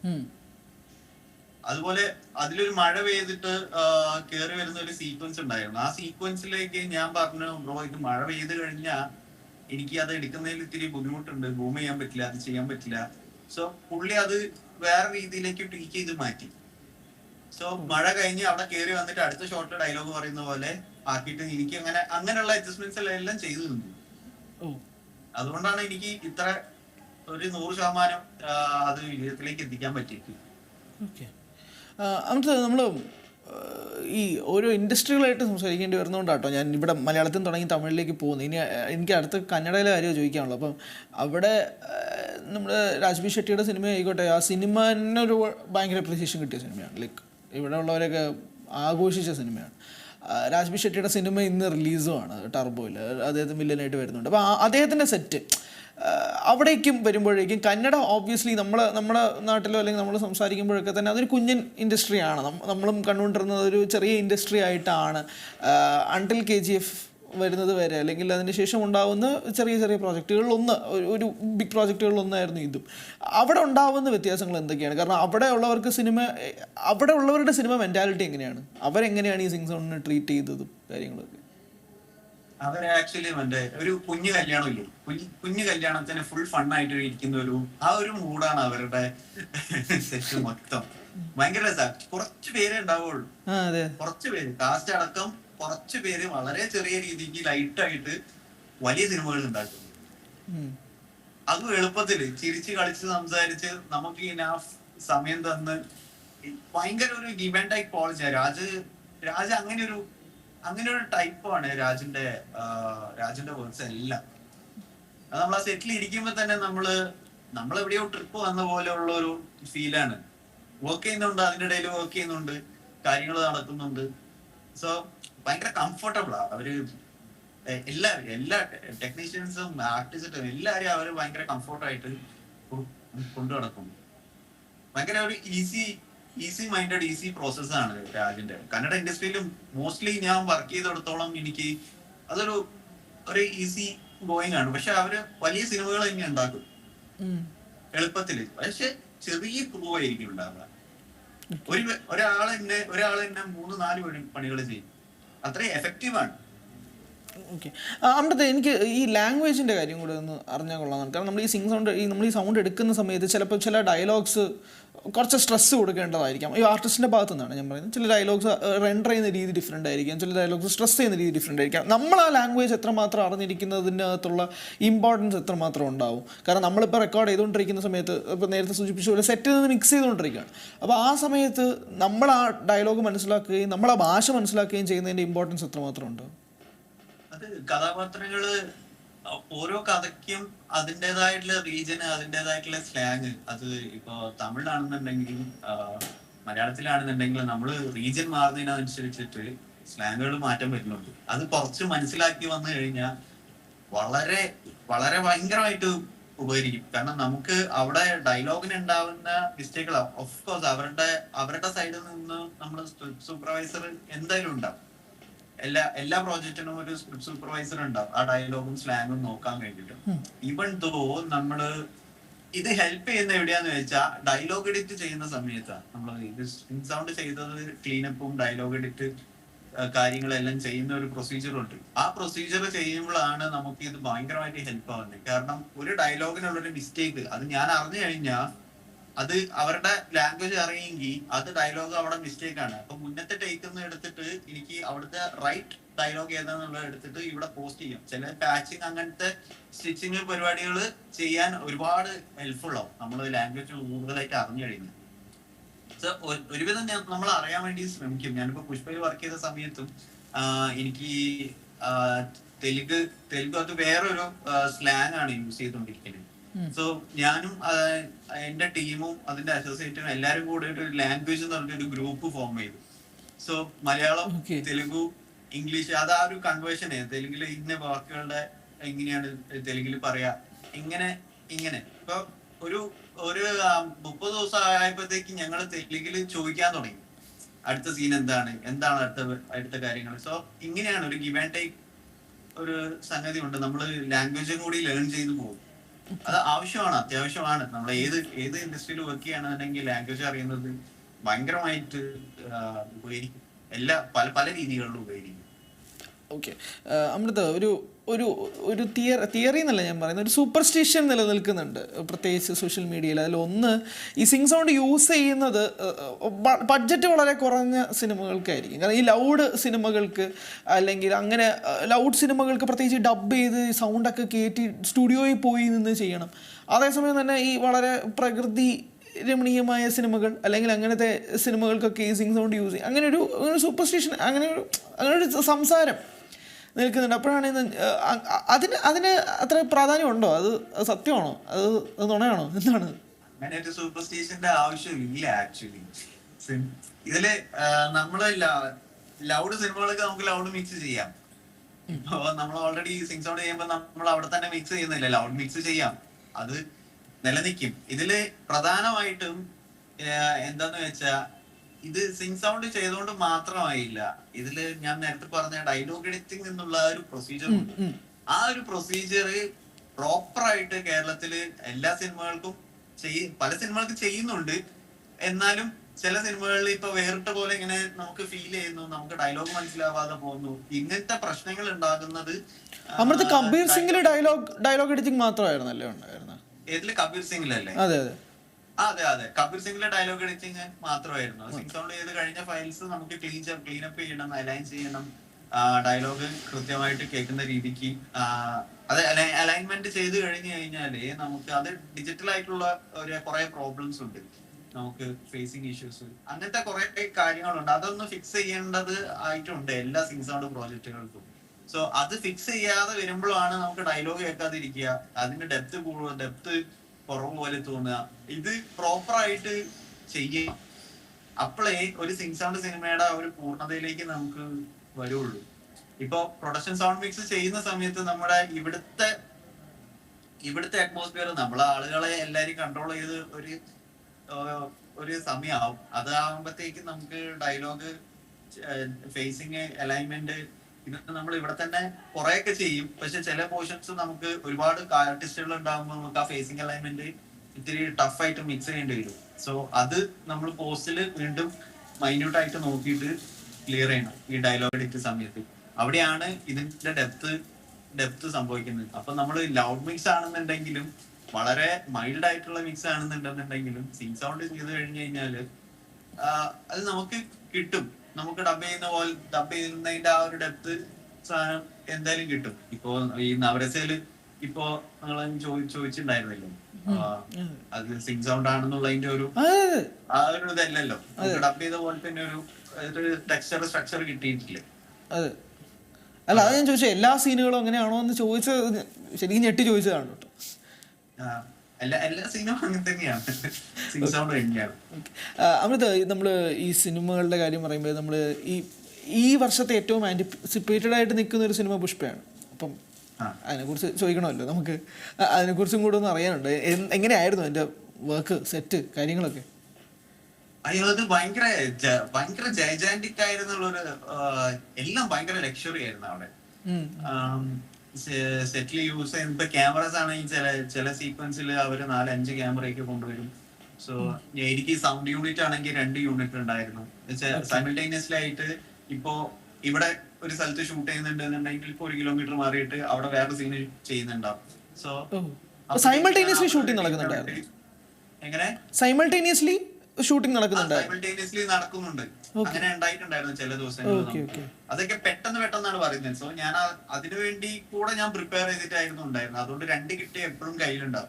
അതുപോലെ അതിലൊരു മഴ പെയ്തിട്ട് കയറി വരുന്ന ഒരു സീക്വൻസ് ഉണ്ടായിരുന്നു. ആ സീക്വൻസിലേക്ക് ഞാൻ പറഞ്ഞു ബ്രോ ഇത് മഴ പെയ്ത് കഴിഞ്ഞാൽ എനിക്ക് അത് എടുക്കുന്നതിൽ ഇത്തിരി ബുദ്ധിമുട്ടുണ്ട്. ഭൂമി ചെയ്യാൻ പറ്റില്ല അത് ചെയ്യാൻ പറ്റില്ല. സോ പുള്ളി അത് വേറെ രീതിയിലേക്ക് ട്വീക്ക് ചെയ്ത് മാറ്റി. സോ മഴ കഴിഞ്ഞ് അവിടെ കയറി വന്നിട്ട് അടുത്ത ഷോർട്ട് ഡയലോഗ് പറയുന്ന പോലെ ആക്കിയിട്ട് എനിക്ക് അങ്ങനെ അങ്ങനെയുള്ള അഡ്ജസ്റ്റ്മെന്റ്സ് എല്ലാം ചെയ്തു തന്നു അതുകൊണ്ടാണ് എനിക്ക് ഇത്ര ഒരു നൂറ് ശതമാനം അത് വിജയത്തിലേക്ക് എത്തിക്കാൻ പറ്റിയത്. അന്നത്തെ നമ്മൾ ഈ ഓരോ ഇൻഡസ്ട്രികളായിട്ട് സംസാരിക്കേണ്ടി വരുന്നതുകൊണ്ടാട്ടോ ഞാൻ ഇവിടെ മലയാളത്തിൽ തുടങ്ങി തമിഴിലേക്ക് പോകുന്നു ഇനി എനിക്ക് അടുത്ത കന്നഡയിലെ കാര്യം ചോദിക്കാനുള്ളൂ. അപ്പം അവിടെ നമ്മൾ രാജ്ബി ഷെട്ടിയുടെ സിനിമ ആയിക്കോട്ടെ ആ സിനിമ തന്നെ ഒരു ഭയങ്കര അപ്രീസിയേഷൻ കിട്ടിയ സിനിമയാണ്. ലൈക്ക് ഇവിടെ ഉള്ളവരൊക്കെ ആഘോഷിച്ച സിനിമയാണ്. രാജ്ബി ഷെട്ടിയുടെ സിനിമ ഇന്ന് റിലീസുമാണ് ടർബോയിൽ അദ്ദേഹത്തിന് വില്ലനായിട്ട് വരുന്നുണ്ട്. അപ്പോൾ അദ്ദേഹത്തിന്റെ സെറ്റ് അവിടേക്കും വരുമ്പോഴേക്കും കന്നഡ ഓബ്വിയസ്ലി നമ്മൾ നമ്മുടെ നാട്ടിലോ അല്ലെങ്കിൽ നമ്മൾ സംസാരിക്കുമ്പോഴൊക്കെ തന്നെ അതൊരു കുഞ്ഞൻ ഇൻഡസ്ട്രിയാണ് നമ്മളും കണ്ടുകൊണ്ടിരുന്നത് ഒരു ചെറിയ ഇൻഡസ്ട്രി ആയിട്ടാണ്. അണ്ടിൽ കെ ജി എഫ് വരുന്നത് വരെ അല്ലെങ്കിൽ അതിന് ശേഷം ഉണ്ടാവുന്ന ചെറിയ ചെറിയ പ്രോജക്റ്റുകളിൽ ഒന്ന് ഒരു- ബിഗ് പ്രോജക്റ്റുകളിൽ ഒന്നായിരുന്നു ഇതും. അവിടെ ഉണ്ടാവുന്ന വ്യത്യാസങ്ങൾ എന്തൊക്കെയാണ്? കാരണം അവിടെ ഉള്ളവർക്ക് സിനിമ അവിടെ ഉള്ളവരുടെ സിനിമ മെന്റാലിറ്റി എങ്ങനെയാണ്? അവരെങ്ങനെയാണ് ഈ സിംഗ് സോണിനെ ട്രീറ്റ് ചെയ്തതും കാര്യങ്ങളൊക്കെ? അവരെ ആക്ച്വലി മറ്റേ ഒരു കുഞ്ഞു കല്യാണം ഇല്ലേ? കുഞ്ഞു കുഞ്ഞു കല്യാണത്തിന് ഫുൾ ഫണ്ണായിട്ട് ഇരിക്കുന്ന ഒരു ആ ഒരു മൂഡാണ് അവരുടെ സെറ്റ് മൊത്തം. ഭയങ്കര കുറച്ച് പേരെ ഉണ്ടാവുള്ളൂ. കുറച്ച് പേര് കാസ്റ്റ് അടക്കം കുറച്ച് പേര് വളരെ ചെറിയ രീതിക്ക് ലൈറ്റായിട്ട് വലിയ സിനിമകൾ ഉണ്ടാക്കും അത് എളുപ്പത്തിൽ ചിരിച്ച് കളിച്ച് സംസാരിച്ച് നമുക്ക് ഇനി സമയം തന്ന് ഭയങ്കര ഒരു give and type Raj Raj അങ്ങനെ ഒരു അങ്ങനെ ഒരു ടൈപ്പാണ് രാജിന്റെ രാജിന്റെ വേർഡ്സ് എല്ലാം. അത് നമ്മൾ ആ സെറ്റിൽ ഇരിക്കുമ്പോ തന്നെ നമ്മൾ നമ്മൾ എവിടെയോ ട്രിപ്പ് വന്ന പോലെയുള്ള ഒരു ഫീലാണ് വർക്ക് ചെയ്യുന്നുണ്ട് അതിന്റെ ഇടയിൽ വർക്ക് ചെയ്യുന്നുണ്ട് കാര്യങ്ങൾ നടക്കുന്നുണ്ട്. സോ ഭയങ്കര കംഫർട്ടബിൾ ആ. അവർ എല്ലാവരും എല്ലാ ടെക്നീഷ്യൻസും ആർട്ടിസ്റ്റും എല്ലാവരും അവർ ഭയങ്കര കംഫർട്ടായിട്ട് കൊണ്ടു നടക്കും. ഭയങ്കര ഒരു easy easy minded easy process ആണ് രാജിന്റെ. കന്നഡ ഇൻഡസ്ട്രിയിലും മോസ്റ്റ്ലി ഞാൻ വർക്ക് ചെയ്തെടുത്തോളം എനിക്ക് അതൊരു ഒരു ഈസി ഗോയിങ് ആണ്. പക്ഷെ അവർ വലിയ സിനിമകൾ തന്നെ ഉണ്ടാക്കും. എളുപ്പത്തിൽ. പക്ഷെ ചെറിയ ക്രൂ ആയിരിക്കും ഉണ്ടാവുക. ഒരു ഒരാളെന്നെ ഒരാളെന്നെ മൂന്ന് നാല് പണികൾ ചെയ്യും. അത്രയും എഫക്റ്റീവാണ് ഓക്കെ അവിടുത്തെ എനിക്ക് ഈ ലാംഗ്വേജിന്റെ കാര്യം കൂടെ ഒന്ന് അറിഞ്ഞാൽ കൊള്ളാം. കാരണം നമ്മൾ ഈ സിംഗ് സൗണ്ട് നമ്മൾ ഈ സൗണ്ട് എടുക്കുന്ന സമയത്ത് ചിലപ്പോൾ ചില ഡയലോഗ്സ് കുറച്ച് സ്ട്രെസ് കൊടുക്കേണ്ടതായിരിക്കാം. ഈ ആർട്ടിസ്റ്റിന്റെ ഭാഗത്തു നിന്നാണ് ഞാൻ പറയുന്നത്. ചില ഡയലോഗ്സ് റെൻഡർ ചെയ്യുന്ന രീതി ഡിഫറെന്റ് ആയിരിക്കാം. ചില ഡയലോഗ്സ് സ്ട്രെസ് ചെയ്യുന്ന രീതി ഡിഫറെന്റ് ആയിരിക്കാം. നമ്മൾ ആ ലാംഗ്വേജ് എത്രമാത്രം അറിഞ്ഞിരിക്കുന്നതിനകത്തുള്ള ഇമ്പോർട്ടൻസ് എത്രമാത്രം ഉണ്ടാവും? കാരണം നമ്മളിപ്പോൾ റെക്കോർഡ് ചെയ്തുകൊണ്ടിരിക്കുന്ന സമയത്ത് ഇപ്പോൾ നേരത്തെ സൂചിപ്പിച്ച പോലെ സെറ്റിൽ നിന്ന് മിക്സ് ചെയ്തുകൊണ്ടിരിക്കുകയാണ്. അപ്പോൾ ആ സമയത്ത് നമ്മൾ ആ ഡയലോഗ് മനസ്സിലാക്കുകയും നമ്മൾ ആ ഭാഷ മനസ്സിലാക്കുകയും ചെയ്യുന്നതിന്റെ ഇമ്പോർട്ടൻസ് എത്രമാത്രം ഉണ്ട്? അത് കഥാപാത്രങ്ങൾ ഓരോ കഥയ്ക്കും അതിന്റെതായിട്ടുള്ള റീജിയൻ അതിന്റെതായിട്ടുള്ള സ്ലാങ് അത് ഇപ്പോ തമിഴിലാണെന്നുണ്ടെങ്കിലും മലയാളത്തിലാണെന്നുണ്ടെങ്കിലും നമ്മൾ റീജിയൻ മാറുന്നതിനനുസരിച്ചിട്ട് സ്ലാങ്ങുകൾ മാറ്റം വരുന്നുണ്ട്. അത് കുറച്ച് മനസ്സിലാക്കി വന്നു കഴിഞ്ഞാൽ വളരെ വളരെ ഭയങ്കരമായിട്ട് ഉപകരിക്കും. കാരണം നമുക്ക് അവിടെ ഡയലോഗിന് ഉണ്ടാവുന്ന മിസ്റ്റേക്കുകൾ ഓഫ് കോഴ്സ് അവരുടെ അവരുടെ സൈഡിൽ നിന്ന് നമ്മൾ സൂപ്പർവൈസർ എന്തായാലും ഉണ്ടാവും. എല്ലാ എല്ലാ പ്രോജക്റ്റിനും ഒരു സ്ക്രിപ്റ്റ് സൂപ്പർവൈസർ ഉണ്ടാവും. ആ ഡയലോഗും സ്ലാങ്ങും നോക്കാൻ വേണ്ടിട്ട് ഈവൻ ദോ നമ്മൾ ഇത് ഹെൽപ്പ് ചെയ്യുന്ന എവിടെയാന്ന് വെച്ചാൽ ഡയലോഗ് എഡിറ്റ് ചെയ്യുന്ന സമയത്താണ് നമ്മൾ ഇത് സൗണ്ട് ചെയ്തത് ക്ലീനപ്പും ഡയലോഗ് എഡിറ്റ് കാര്യങ്ങളെല്ലാം ചെയ്യുന്ന ഒരു പ്രൊസീജിയർ ഉണ്ട്. ആ പ്രൊസീജിയർ ചെയ്യുമ്പോഴാണ് നമുക്ക് ഇത് ഭയങ്കരമായിട്ട് ഹെൽപ്പ് ആവുന്നത്. കാരണം ഒരു ഡയലോഗിനുള്ള ഒരു മിസ്റ്റേക്ക് അത് ഞാൻ അറിഞ്ഞു കഴിഞ്ഞാൽ അത് അവരുടെ ലാംഗ്വേജ് അറിയെങ്കിൽ അത് ഡയലോഗ് അവിടെ മിസ്റ്റേക്ക് ആണ്. അപ്പൊ മുന്നത്തെ ടേക്ക് ഒന്ന് എടുത്തിട്ട് എനിക്ക് അവിടുത്തെ റൈറ്റ് ഡയലോഗ് ഏതാന്നുള്ളത് എടുത്തിട്ട് ഇവിടെ പോസ്റ്റ് ചെയ്യാം. ചില പാച്ചിങ് അങ്ങനത്തെ സ്റ്റിച്ചിങ് പരിപാടികൾ ചെയ്യാൻ ഒരുപാട് ഹെൽപ്ഫുൾ ആവും. നമ്മൾ ലാംഗ്വേജ് കൂടുതലായിട്ട് അറിഞ്ഞു കഴിഞ്ഞു. ഒരുവിധം ഞാൻ നമ്മൾ അറിയാൻ വേണ്ടി ശ്രമിക്കും. ഞാനിപ്പോ പുഷ്പയിൽ വർക്ക് ചെയ്ത സമയത്തും എനിക്ക് തെലുങ്ക് തെലുങ്ക് അത് വേറൊരു സ്ലാങ് ആണ് യൂസ് ചെയ്തുകൊണ്ടിരിക്കുന്നത് സോ ഞാനും എന്റെ ടീമും അതിന്റെ അസോസിയേറ്റും എല്ലാരും കൂടെ ഒരു ലാംഗ്വേജ് എന്ന് പറഞ്ഞൊരു ഗ്രൂപ്പ് ഫോം ചെയ്തു. സോ മലയാളം തെലുങ്കു തെലുഗു ഇംഗ്ലീഷ് അത് ആ ഒരു കൺവേർഷൻ തെലുങ്കിൽ ഇന്ന വാക്കുകളുടെ എങ്ങനെയാണ് തെലുങ്കിൽ പറയാ? ഇങ്ങനെ ഇങ്ങനെ. ഇപ്പൊ ഒരു ഒരു മുപ്പത് ദിവസം ആയപ്പോഴത്തേക്ക് ഞങ്ങൾ തെലുങ്കിൽ ചോദിക്കാൻ തുടങ്ങി. അടുത്ത സീൻ എന്താണ്? എന്താണ് അടുത്ത അടുത്ത കാര്യങ്ങൾ? സോ ഇങ്ങനെയാണ് ഒരു ഗിവ് ആൻഡ് ടേക്ക് ഒരു സംഗതി ഉണ്ട്. നമ്മൾ ലാംഗ്വേജും കൂടി ലേൺ ചെയ്തു പോകും. അത് ആവശ്യമാണ് അത്യാവശ്യമാണ്. നമ്മൾ ഏത് ഏത് ഇൻഡസ്ട്രിയിൽ വർക്ക് ചെയ്യണമെന്നുണ്ടെങ്കിൽ ലാംഗ്വേജ് അറിയുന്നത് ഭയങ്കരമായിട്ട് ഉപകരിക്കും എല്ലാ പല പല രീതികളിലും ഉപകരിക്കും ഓക്കെ അമൃത ഒരു ഒരു ഒരു തിയർ തിയറി എന്നല്ല ഞാൻ പറയുന്നത് ഒരു സൂപ്പർസ്റ്റിഷൻ നിലനിൽക്കുന്നുണ്ട് പ്രത്യേകിച്ച് സോഷ്യൽ മീഡിയയിൽ അതിൽ ഒന്ന് ഈ സിംഗ് സൗണ്ട് യൂസ് ചെയ്യുന്നത് ബഡ്ജറ്റ് വളരെ കുറഞ്ഞ സിനിമകൾക്കായിരിക്കും. കാരണം ഈ ലൗഡ് സിനിമകൾക്ക് അല്ലെങ്കിൽ അങ്ങനെ ലൗഡ് സിനിമകൾക്ക് പ്രത്യേകിച്ച് ഡബ് ചെയ്ത് സൗണ്ടൊക്കെ കയറ്റി സ്റ്റുഡിയോയിൽ പോയി നിന്ന് ചെയ്യണം. അതേസമയം തന്നെ ഈ വളരെ പ്രകൃതി രമണീയമായ സിനിമകൾ അല്ലെങ്കിൽ അങ്ങനത്തെ സിനിമകൾക്കൊക്കെ ഈ സിംഗ് സൗണ്ട് യൂസ് ചെയ്യും. അങ്ങനെ ഒരു സൂപ്പർസ്റ്റിഷൻ അങ്ങനെ ഒരു അങ്ങനെ ഒരു സംസാരം നിൽക്കുന്നുണ്ട്. അപ്പോഴാണ് അതിന് അതിന് അത്ര പ്രാധാന്യം ഉണ്ടോ അത് സത്യമാണോ? അത് നുണയാണോ? എന്താണ്? ഒരു ആവശ്യമില്ല ആക്ച്വലി. ഇതിൽ നമ്മൾ ലൗഡ് സിനിമകളൊക്കെ നമുക്ക് ലൗഡ് മിക്സ് ചെയ്യാം. ഇപ്പൊ നമ്മൾ ഓൾറെഡി സിങ്സ് സൗണ്ട് ചെയ്യുമ്പോ നമ്മൾ അവിടെ തന്നെ മിക്സ് ചെയ്യുന്നില്ല. ലൗഡ് മിക്സ് ചെയ്യാം. അത് നിലനിൽക്കും. ഇതിൽ പ്രധാനമായിട്ടും എന്താന്ന് വെച്ചാ ഇത് സിങ് സൗണ്ട് ചെയ്തുകൊണ്ട് മാത്രമായില്ല. ഇതിൽ ഞാൻ നേരത്തെ പറഞ്ഞ ഡയലോഗ് എഡിറ്റിംഗ് എന്നുള്ള ഒരു പ്രൊസീജിയർ ഉണ്ട്. ആ ഒരു പ്രൊസീജിയർ പ്രോപ്പർ ആയിട്ട് കേരളത്തിൽ എല്ലാ സിനിമകൾക്കും ചെയ്യ പല സിനിമകൾക്കും ചെയ്യുന്നുണ്ട്. എന്നാലും ചില സിനിമകളിൽ ഇപ്പൊ വേറിട്ട പോലെ ഇങ്ങനെ നമുക്ക് ഫീൽ ചെയ്യുന്നു നമുക്ക് ഡയലോഗ് മനസ്സിലാവാതെ പോകുന്നു. ഇങ്ങനത്തെ പ്രശ്നങ്ങൾ ഉണ്ടാകുന്നത് അമൃത് കബീർ സിംഗിൽ ഡയലോഗ് ഡയലോഗ് എഡിറ്റിംഗ് മാത്രമായിരുന്നല്ലേ ഉണ്ടായിരുന്നത് ഏതിൽ? കബീർ സിംഗിലല്ലേ? അതെ അതെ. അതെ അതെ. കപിൽ സിംഗിലെ ഡയലോഗ് എഡിറ്റിംഗ് മാത്രമായിരുന്നു. സിംഗ് സൗണ്ട് ചെയ്ത് കഴിഞ്ഞ ഫയൽസ് നമുക്ക് ക്ലീൻ ക്ലീൻ അപ്പ് ചെയ്യണം അലൈൻ ചെയ്യണം. ഡയലോഗ് കൃത്യമായിട്ട് കേൾക്കുന്ന രീതിക്ക് അതെ അലൈൻമെന്റ് ചെയ്ത് കഴിഞ്ഞു കഴിഞ്ഞാൽ നമുക്ക് അത് ഡിജിറ്റൽ ആയിട്ടുള്ള ഒരു കുറെ പ്രോബ്ലംസ് ഉണ്ട്. നമുക്ക് ഫേസിങ് ഇഷ്യൂസ് അങ്ങനത്തെ കുറെ കാര്യങ്ങളുണ്ട്. അതൊന്ന് ഫിക്സ് ചെയ്യേണ്ടത് ആയിട്ടുണ്ട് എല്ലാ സിംഗ് സൗണ്ട് പ്രോജക്റ്റുകൾക്കും സോ അത് ഫിക്സ് ചെയ്യാതെ വരുമ്പോഴാണ് നമുക്ക് ഡയലോഗ് കേൾക്കാതിരിക്കുക. അതിന്റെ ഡെപ്ത് കൂടുക ഡെപ്ത് കുറവ് പോലെ തോന്നുക. ഇത് പ്രോപ്പർ ആയിട്ട് ചെയ്യാം. അപ്പോഴേ ഒരു സിംഗ് സൗണ്ട് സിനിമയുടെ ഒരു പൂർണതയിലേക്ക് നമുക്ക് വരുള്ളൂ. ഇപ്പൊ പ്രൊഡക്ഷൻ സൗണ്ട് മിക്സ് ചെയ്യുന്ന സമയത്ത് നമ്മുടെ ഇവിടുത്തെ ഇവിടുത്തെ അറ്റ്മോസ്ഫിയർ നമ്മളെ ആളുകളെ എല്ലാരും കൺട്രോൾ ചെയ്ത് ഒരു ഒരു സമയമാവും. അതാകുമ്പോഴത്തേക്ക് നമുക്ക് ഡയലോഗ് ഫേസിങ് അലൈൻമെന്റ് ഇതൊക്കെ നമ്മൾ ഇവിടെ തന്നെ കുറെയൊക്കെ ചെയ്യും. പക്ഷെ ചില പോർഷൻസ് നമുക്ക് ഒരുപാട് ആർട്ടിസ്റ്റുകൾ ഉണ്ടാകുമ്പോൾ നമുക്ക് ആ ഫേസിങ് അലൈൻമെന്റ് ഇത്തിരി ടഫ് ആയിട്ട് മിക്സ് ചെയ്യേണ്ടി വരും. സോ അത് നമ്മൾ പോസ്റ്റിൽ വീണ്ടും മൈന്യൂട്ട് ആയിട്ട് നോക്കിയിട്ട് ക്ലിയർ ചെയ്യണം ഈ ഡയലോഗ് എഡിറ്റ് സമയത്ത്. അവിടെയാണ് ഇതിന്റെ ഡെപ്ത് ഡെപ്ത് സംഭവിക്കുന്നത്. അപ്പൊ നമ്മൾ ലൗഡ് മിക്സ് ആണെന്നുണ്ടെങ്കിലും വളരെ മൈൽഡ് ആയിട്ടുള്ള മിക്സ് ആണെന്നുണ്ടെന്നുണ്ടെങ്കിലും സിങ് സൗണ്ട് ചെയ്ത് കഴിഞ്ഞു കഴിഞ്ഞാൽ അത് നമുക്ക് കിട്ടും. നമുക്ക് ഡബ് ചെയ്യുന്ന പോലെ ഡബ് ചെയ്യുന്നതിന്റെ ആ ഒരു ഡെപ്ത് സാധനം എന്തായാലും കിട്ടും. ഇപ്പോ ഈ നവരസയിൽ ഇപ്പോ നിങ്ങൾ ചോദിച്ചിട്ടുണ്ടായിരുന്നല്ലോ അത് സിങ് സൗണ്ട് ആണെന്നുള്ളതിന്റെ ഒരു ആ ഒരു ഇതല്ലല്ലോ. ഡബ് ചെയ്ത പോലെ തന്നെ ഒരു ഒരു ടെക്സ്ചർ സ്ട്രക്ചർ കിട്ടിയിട്ടില്ലേ? അല്ല അത് ഞാൻ ചോദിച്ചത് എല്ലാ സീനുകളും അങ്ങനെയാണോ എന്ന് ചോദിച്ചത് ശരിക്കും ഞെട്ടി ചോദിച്ചതാണ് കേട്ടോ. എല്ലാ എല്ലാ സിനിമ അങ്ങനെ തന്നെയാണ്. സിങ് സൗണ്ട് തന്നെയാണ്. ഓക്കെ അമൃത നമ്മൾ ഈ സിനിമകളുടെ കാര്യം പറയുമ്പോൾ നമ്മൾ ഈ ഈ വർഷത്തെ ഏറ്റവും ആന്റിസിപ്പേറ്റഡ് ആയിട്ട് നിൽക്കുന്ന ഒരു സിനിമ പുഷ്പയാണ്. അപ്പം അതിനെക്കുറിച്ച് ചോദിക്കണമല്ലോ നമുക്ക്. അതിനെക്കുറിച്ചും കൂടെ ഒന്ന് അറിയാനുണ്ട്. എങ്ങനെയായിരുന്നു എന്റെ വർക്ക് സെറ്റ് കാര്യങ്ങളൊക്കെ? അയ്യോ അത് ഭയങ്കര ഭയങ്കര ജൈജാന്റിക് ആയിരുന്നുള്ളൊരു എല്ലാം ഭയങ്കര ലക്ഷറി ആയിരുന്നു അവിടെ. സെറ്റിൽ യൂസ് ചെയ്യുന്ന ഇപ്പൊ ക്യാമറസ് ആണെങ്കിൽ ചില ചില സീക്വൻസിൽ അവർ നാല് അഞ്ച് ക്യാമറയൊക്കെ കൊണ്ടുവരും. സോ എനിക്ക് സൗണ്ട് യൂണിറ്റ് ആണെങ്കിൽ രണ്ട് യൂണിറ്റ് ഉണ്ടായിരുന്നു. സൈമിൾട്ടേനിയസ്ലി ആയിട്ട് ഇപ്പോ ഇവിടെ ഒരു സ്ഥലത്ത് ഷൂട്ട് ചെയ്യുന്നുണ്ടെന്നുണ്ടെങ്കിൽ ഇപ്പൊ ഒരു കിലോമീറ്റർ മാറിയിട്ട് അവിടെ വേറെ സീൻ ചെയ്യുന്നുണ്ടാവും. സോ സൈമൾട്ടേനിയസ്ലി ഷൂട്ടിംഗ് നടക്കുന്നുണ്ടായിരുന്നു. എങ്ങനെ? സൈമൾട്ടേനിയസ്ലി ഷൂട്ടിംഗ് നടക്കുന്നുണ്ട്. സൈമിൾട്ടേനിയസ്ലി നടക്കുന്നുണ്ട്. അങ്ങനെ ഉണ്ടായിട്ടുണ്ടായിരുന്നു ചില ദിവസങ്ങളിൽ അതൊക്കെ പെട്ടെന്ന് പെട്ടെന്നാണ് പറയുന്നത്. സോ ഞാൻ അതിനു അതിനുവേണ്ടി കൂടെ ഞാൻ പ്രിപ്പയർ ചെയ്തിട്ടായിരുന്നു ഉണ്ടായിരുന്നത്. അതുകൊണ്ട് രണ്ട് കിറ്റ് എപ്പോഴും കയ്യിലുണ്ടാവും.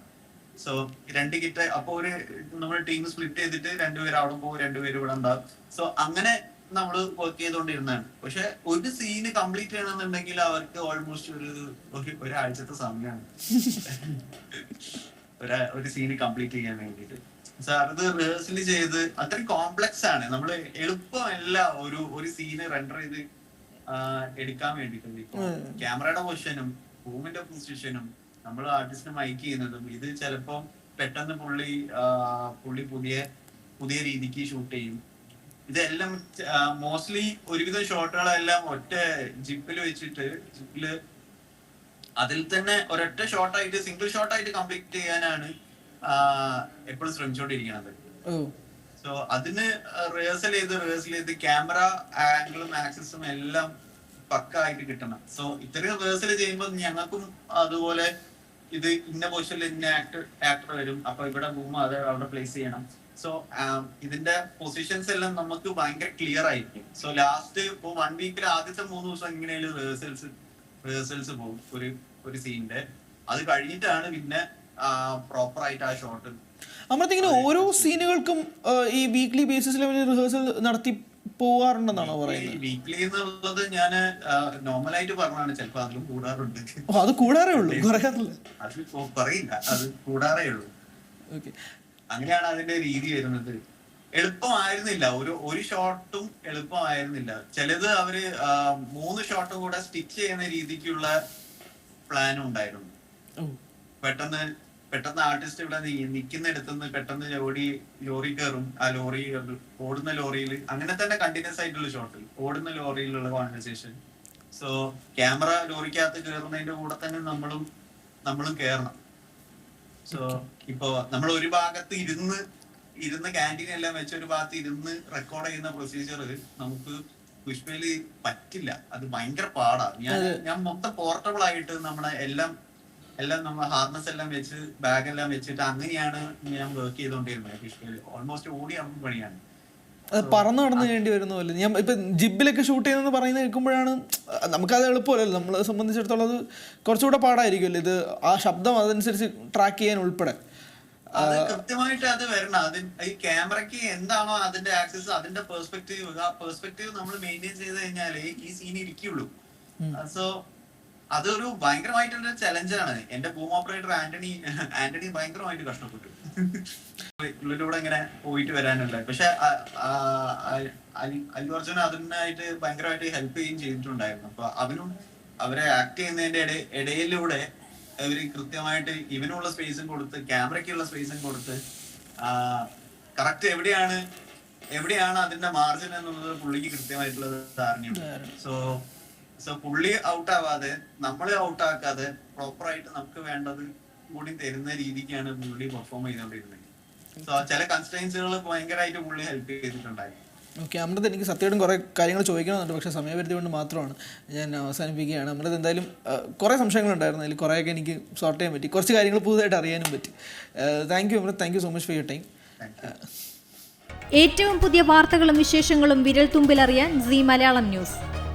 സോ രണ്ട് കിറ്റ് അപ്പൊ ഒരു നമ്മൾ ടീം സ്പ്ലിറ്റ് ചെയ്തിട്ട് രണ്ടുപേരും അവിടെ പോകും രണ്ടുപേരും ഇവിടെ ഉണ്ടാവും. സോ അങ്ങനെ നമ്മൾ വർക്ക് ചെയ്തുകൊണ്ടിരുന്നതാണ്. പക്ഷെ ഒരു സീന് കംപ്ലീറ്റ് ചെയ്യണമെന്നുണ്ടെങ്കിൽ അവർക്ക് ഓൾമോസ്റ്റ് ഒരു ഒരു- ഒരാഴ്ചത്തെ സമയമാണ്. ഒരു സീന് കംപ്ലീറ്റ് ചെയ്യാൻ വേണ്ടിയിട്ട്. സാർ അത് റിഹേഴ്സൽ ചെയ്ത് അത്രയും കോംപ്ലക്സ് ആണ്. നമ്മൾ എളുപ്പമല്ല ഒരു ഒരു സീന് റെൻഡർ ചെയ്ത് എടുക്കാൻ വേണ്ടിട്ട് ഇപ്പൊ ക്യാമറയുടെ പൊസിഷനും റൂമിന്റെ പൊസിഷനും നമ്മൾ ആർട്ടിസ്റ്റിനെ മൈക്ക് ചെയ്യുന്നതും ഇത് ചിലപ്പോ പെട്ടെന്ന് പുള്ളി പുള്ളി പുതിയ പുതിയ രീതിക്ക് ഷൂട്ട് ചെയ്യും. ഇതെല്ലാം മോസ്റ്റ്ലി ഒരുവിധം ഷോട്ടുകളെല്ലാം ഒറ്റ ജിപ്പിൽ വെച്ചിട്ട് ജിപ്പിൽ അതിൽ തന്നെ ഒരൊറ്റ ഷോട്ടായിട്ട് സിംഗിൾ ഷോട്ടായിട്ട് കംപ്ലീറ്റ് ചെയ്യാനാണ് എപ്പോഴും ശ്രമിച്ചോണ്ടിരിക്കണത്. സോ അതിന് റിഹേഴ്സൽ ചെയ്ത് റിഹേഴ്സൽ ചെയ്ത് ക്യാമറ ആംഗിളും ആക്സസും എല്ലാം പക്ക ആയിട്ട് കിട്ടണം. സോ ഇത്രയും റിഹേഴ്സൽ ചെയ്യുമ്പോൾ ഞങ്ങൾക്കും അതുപോലെ ഇത് ഇന്ന പൊസിഷനിൽ ഇന്ന ആക്ടർ ആക്ടർ വരും. അപ്പൊ ഇവിടെ ഭൂമ അത് അവിടെ പ്ലേസ് ചെയ്യണം. സോ ഇതിന്റെ പൊസിഷൻസ് എല്ലാം നമുക്ക് ഭയങ്കര ക്ലിയർ ആയിരിക്കും. സോ ലാസ്റ്റ് ഇപ്പൊ വൺ വീക്കിൽ ആദ്യത്തെ മൂന്ന് ദിവസം ഇങ്ങനെയുള്ള റിഹേഴ്സൽസ് റിഹേഴ്സൽസ് പോകും. ഒരു ഒരു സീനിന്റെ അത് കഴിഞ്ഞിട്ടാണ് പിന്നെ പ്രോപ്പർ ആയിട്ട് ആ ഷോട്ട് അമൃത ഓരോ സീനുകൾക്കും ഈ വീക്ക്ലി ബേസിസിൽ റിഹേഴ്സൽ നടത്തി പോവാറുണ്ടെന്നാണോ പറയുന്നത്? വീക്ക്ലി എന്നുള്ളത് ഞാൻ നോർമലായിട്ട് പറഞ്ഞാണ് ചിലപ്പോ അതിലും കൂടാറുണ്ട്. അത് കൂടാറേ ഉള്ളൂ. പറയാറില്ല. അത് പറയില്ല. അത് കൂടാറേ ഉള്ളൂ. അങ്ങനെയാണ് അതിന്റെ രീതി വരുന്നത്. എളുപ്പമായിരുന്നില്ല. ഒരു ഒരു ഷോട്ടും എളുപ്പമായിരുന്നില്ല. ചിലത് അവർ മൂന്ന് ഷോട്ടും കൂടെ സ്റ്റിച്ച് ചെയ്യുന്ന രീതിക്കുള്ള പ്ലാനും ഉണ്ടായിരുന്നു. പെട്ടെന്ന് പെട്ടെന്ന് ആർട്ടിസ്റ്റ് ഇവിടെ നിൽക്കുന്നിടത്തുനിന്ന് പെട്ടെന്ന് ലോറി ലോറി കയറും ആ ലോറി ഓടുന്ന ലോറിയിൽ അങ്ങനെ തന്നെ കണ്ടിന്യൂസ് ആയിട്ടുള്ള ഷോട്ട് ഓടുന്ന ലോറിയിലുള്ള കോൺവെർസേഷൻ സോ ക്യാമറ ലോറിക്കകത്ത് കയറുന്നതിന്റെ കൂടെ തന്നെ നമ്മളും നമ്മളും കയറണം സോ ഇപ്പോ നമ്മൾ ഒരു ഭാഗത്ത് ഇരുന്ന് ഇരുന്ന് ക്യാന്റീൻ എല്ലാം വെച്ച് ഒരു ഭാഗത്ത് ഇരുന്ന് റെക്കോർഡ് ചെയ്യുന്ന പ്രൊസീജിയർ നമുക്ക് പുഷ്പയിൽ പറ്റില്ല. അത് ഭയങ്കര പാടാ. ഞാൻ ഞാൻ മൊത്തം പോർട്ടബിൾ ആയിട്ട് നമ്മളെ എല്ലാം എല്ലാം നമ്മൾ ഹാർനസ് എല്ലാം വെച്ച് ബാഗ് എല്ലാം വെച്ചിട്ട് അങ്ങനെയാണ് ഞാൻ വർക്ക് ചെയ്തുകൊണ്ടിരുന്നത് ഓൾമോസ്റ്റ് ഓടി അമ്മ പണിയാണ്. പറന്ന് നടന്നു വേണ്ടി വരുന്ന പോലെ. ഞാൻ ഇപ്പൊ ജിബിലൊക്കെ ഷൂട്ട് ചെയ്യുന്നത് പറയുന്നത് കേൾക്കുമ്പോഴാണ് നമുക്കത് എളുപ്പമല്ലല്ലോ. നമ്മളെ സംബന്ധിച്ചിടത്തോളം അത് കുറച്ചുകൂടെ പാടായിരിക്കുമല്ലോ. ഇത് ആ ശബ്ദം അതനുസരിച്ച് ട്രാക്ക് ചെയ്യാൻ ഉൾപ്പെടെ. അത് കൃത്യമായിട്ട് അത് വരണം. അത് ഈ ക്യാമറയ്ക്ക് എന്താണോ അതിന്റെ ആക്സസ് അതിന്റെ പെർസ്പെക്റ്റീവ് ആ പെർസ്പെക്റ്റീവ് നമ്മൾ മെയിന്റെയിൻ ചെയ്ത് കഴിഞ്ഞാലേ ഈ സീൻ ഇരിക്കുള്ളൂ. സോ അതൊരു ഭയങ്കരമായിട്ടുള്ള ചലഞ്ചാണ് എന്റെ ബൂം ഓപ്പറേറ്റർ ആന്റണി ആന്റണി ഭയങ്കരമായിട്ട് കഷ്ടപ്പെട്ടു. ഉള്ളിലൂടെ ഇങ്ങനെ പോയിട്ട് വരാനുള്ള പക്ഷെ അലി- അല്ലു അർജുൻ അതിനായിട്ട് ഭയങ്കരമായിട്ട് ഹെൽപ്പ് ചെയ്യുകയും ചെയ്തിട്ടുണ്ടായിരുന്നു. അപ്പൊ അവനും അവരെ ആക്ട് ചെയ്യുന്നതിന്റെ ഇട- ഇടയിലൂടെ അവർ കൃത്യമായിട്ട് ഇവനുള്ള സ്പേസും കൊടുത്ത് ക്യാമറയ്ക്കുള്ള സ്പേസും കൊടുത്ത് കറക്റ്റ് എവിടെയാണ് എവിടെയാണ് അതിന്റെ മാർജിൻ എന്നുള്ളത് പുള്ളിക്ക് കൃത്യമായിട്ടുള്ള ധാരണയുണ്ട്. സോ സോ പുള്ളി ഔട്ട് ആവാതെ നമ്മളെ ഔട്ട് ആക്കാതെ പ്രോപ്പർ ആയിട്ട് നമുക്ക് വേണ്ടത് കൂടി തരുന്ന രീതിക്കാണ് പുള്ളി പെർഫോം ചെയ്തോണ്ടിരുന്നത്. സോ ചില കൺസ്ട്രൈൻസുകൾ ഭയങ്കരമായിട്ട് പുള്ളി ഹെൽപ്പ് ചെയ്തിട്ടുണ്ടായിരുന്നു ഓക്കെ അമൃത് എനിക്ക് സത്യമായിട്ടും കുറേ കാര്യങ്ങൾ ചോദിക്കണമെന്നുണ്ട് പക്ഷേ സമയപരിധി കൊണ്ട് മാത്രമാണ് ഞാൻ അവസാനിപ്പിക്കുകയാണ്. അമൃത് എന്തായാലും കുറേ സംശയങ്ങളുണ്ടായിരുന്നു. അതിൽ കുറേയൊക്കെ എനിക്ക് സോർട്ട് ചെയ്യാൻ പറ്റി. കുറച്ച് കാര്യങ്ങൾ പുതുതായിട്ട് അറിയാനും പറ്റി. Thank you Amrit. Thank you so much for your time ഏറ്റവും പുതിയ വാർത്തകളും വിശേഷങ്ങളും വിരൽ തുമ്പിലറിയാൻ സി മലയാളം ന്യൂസ്.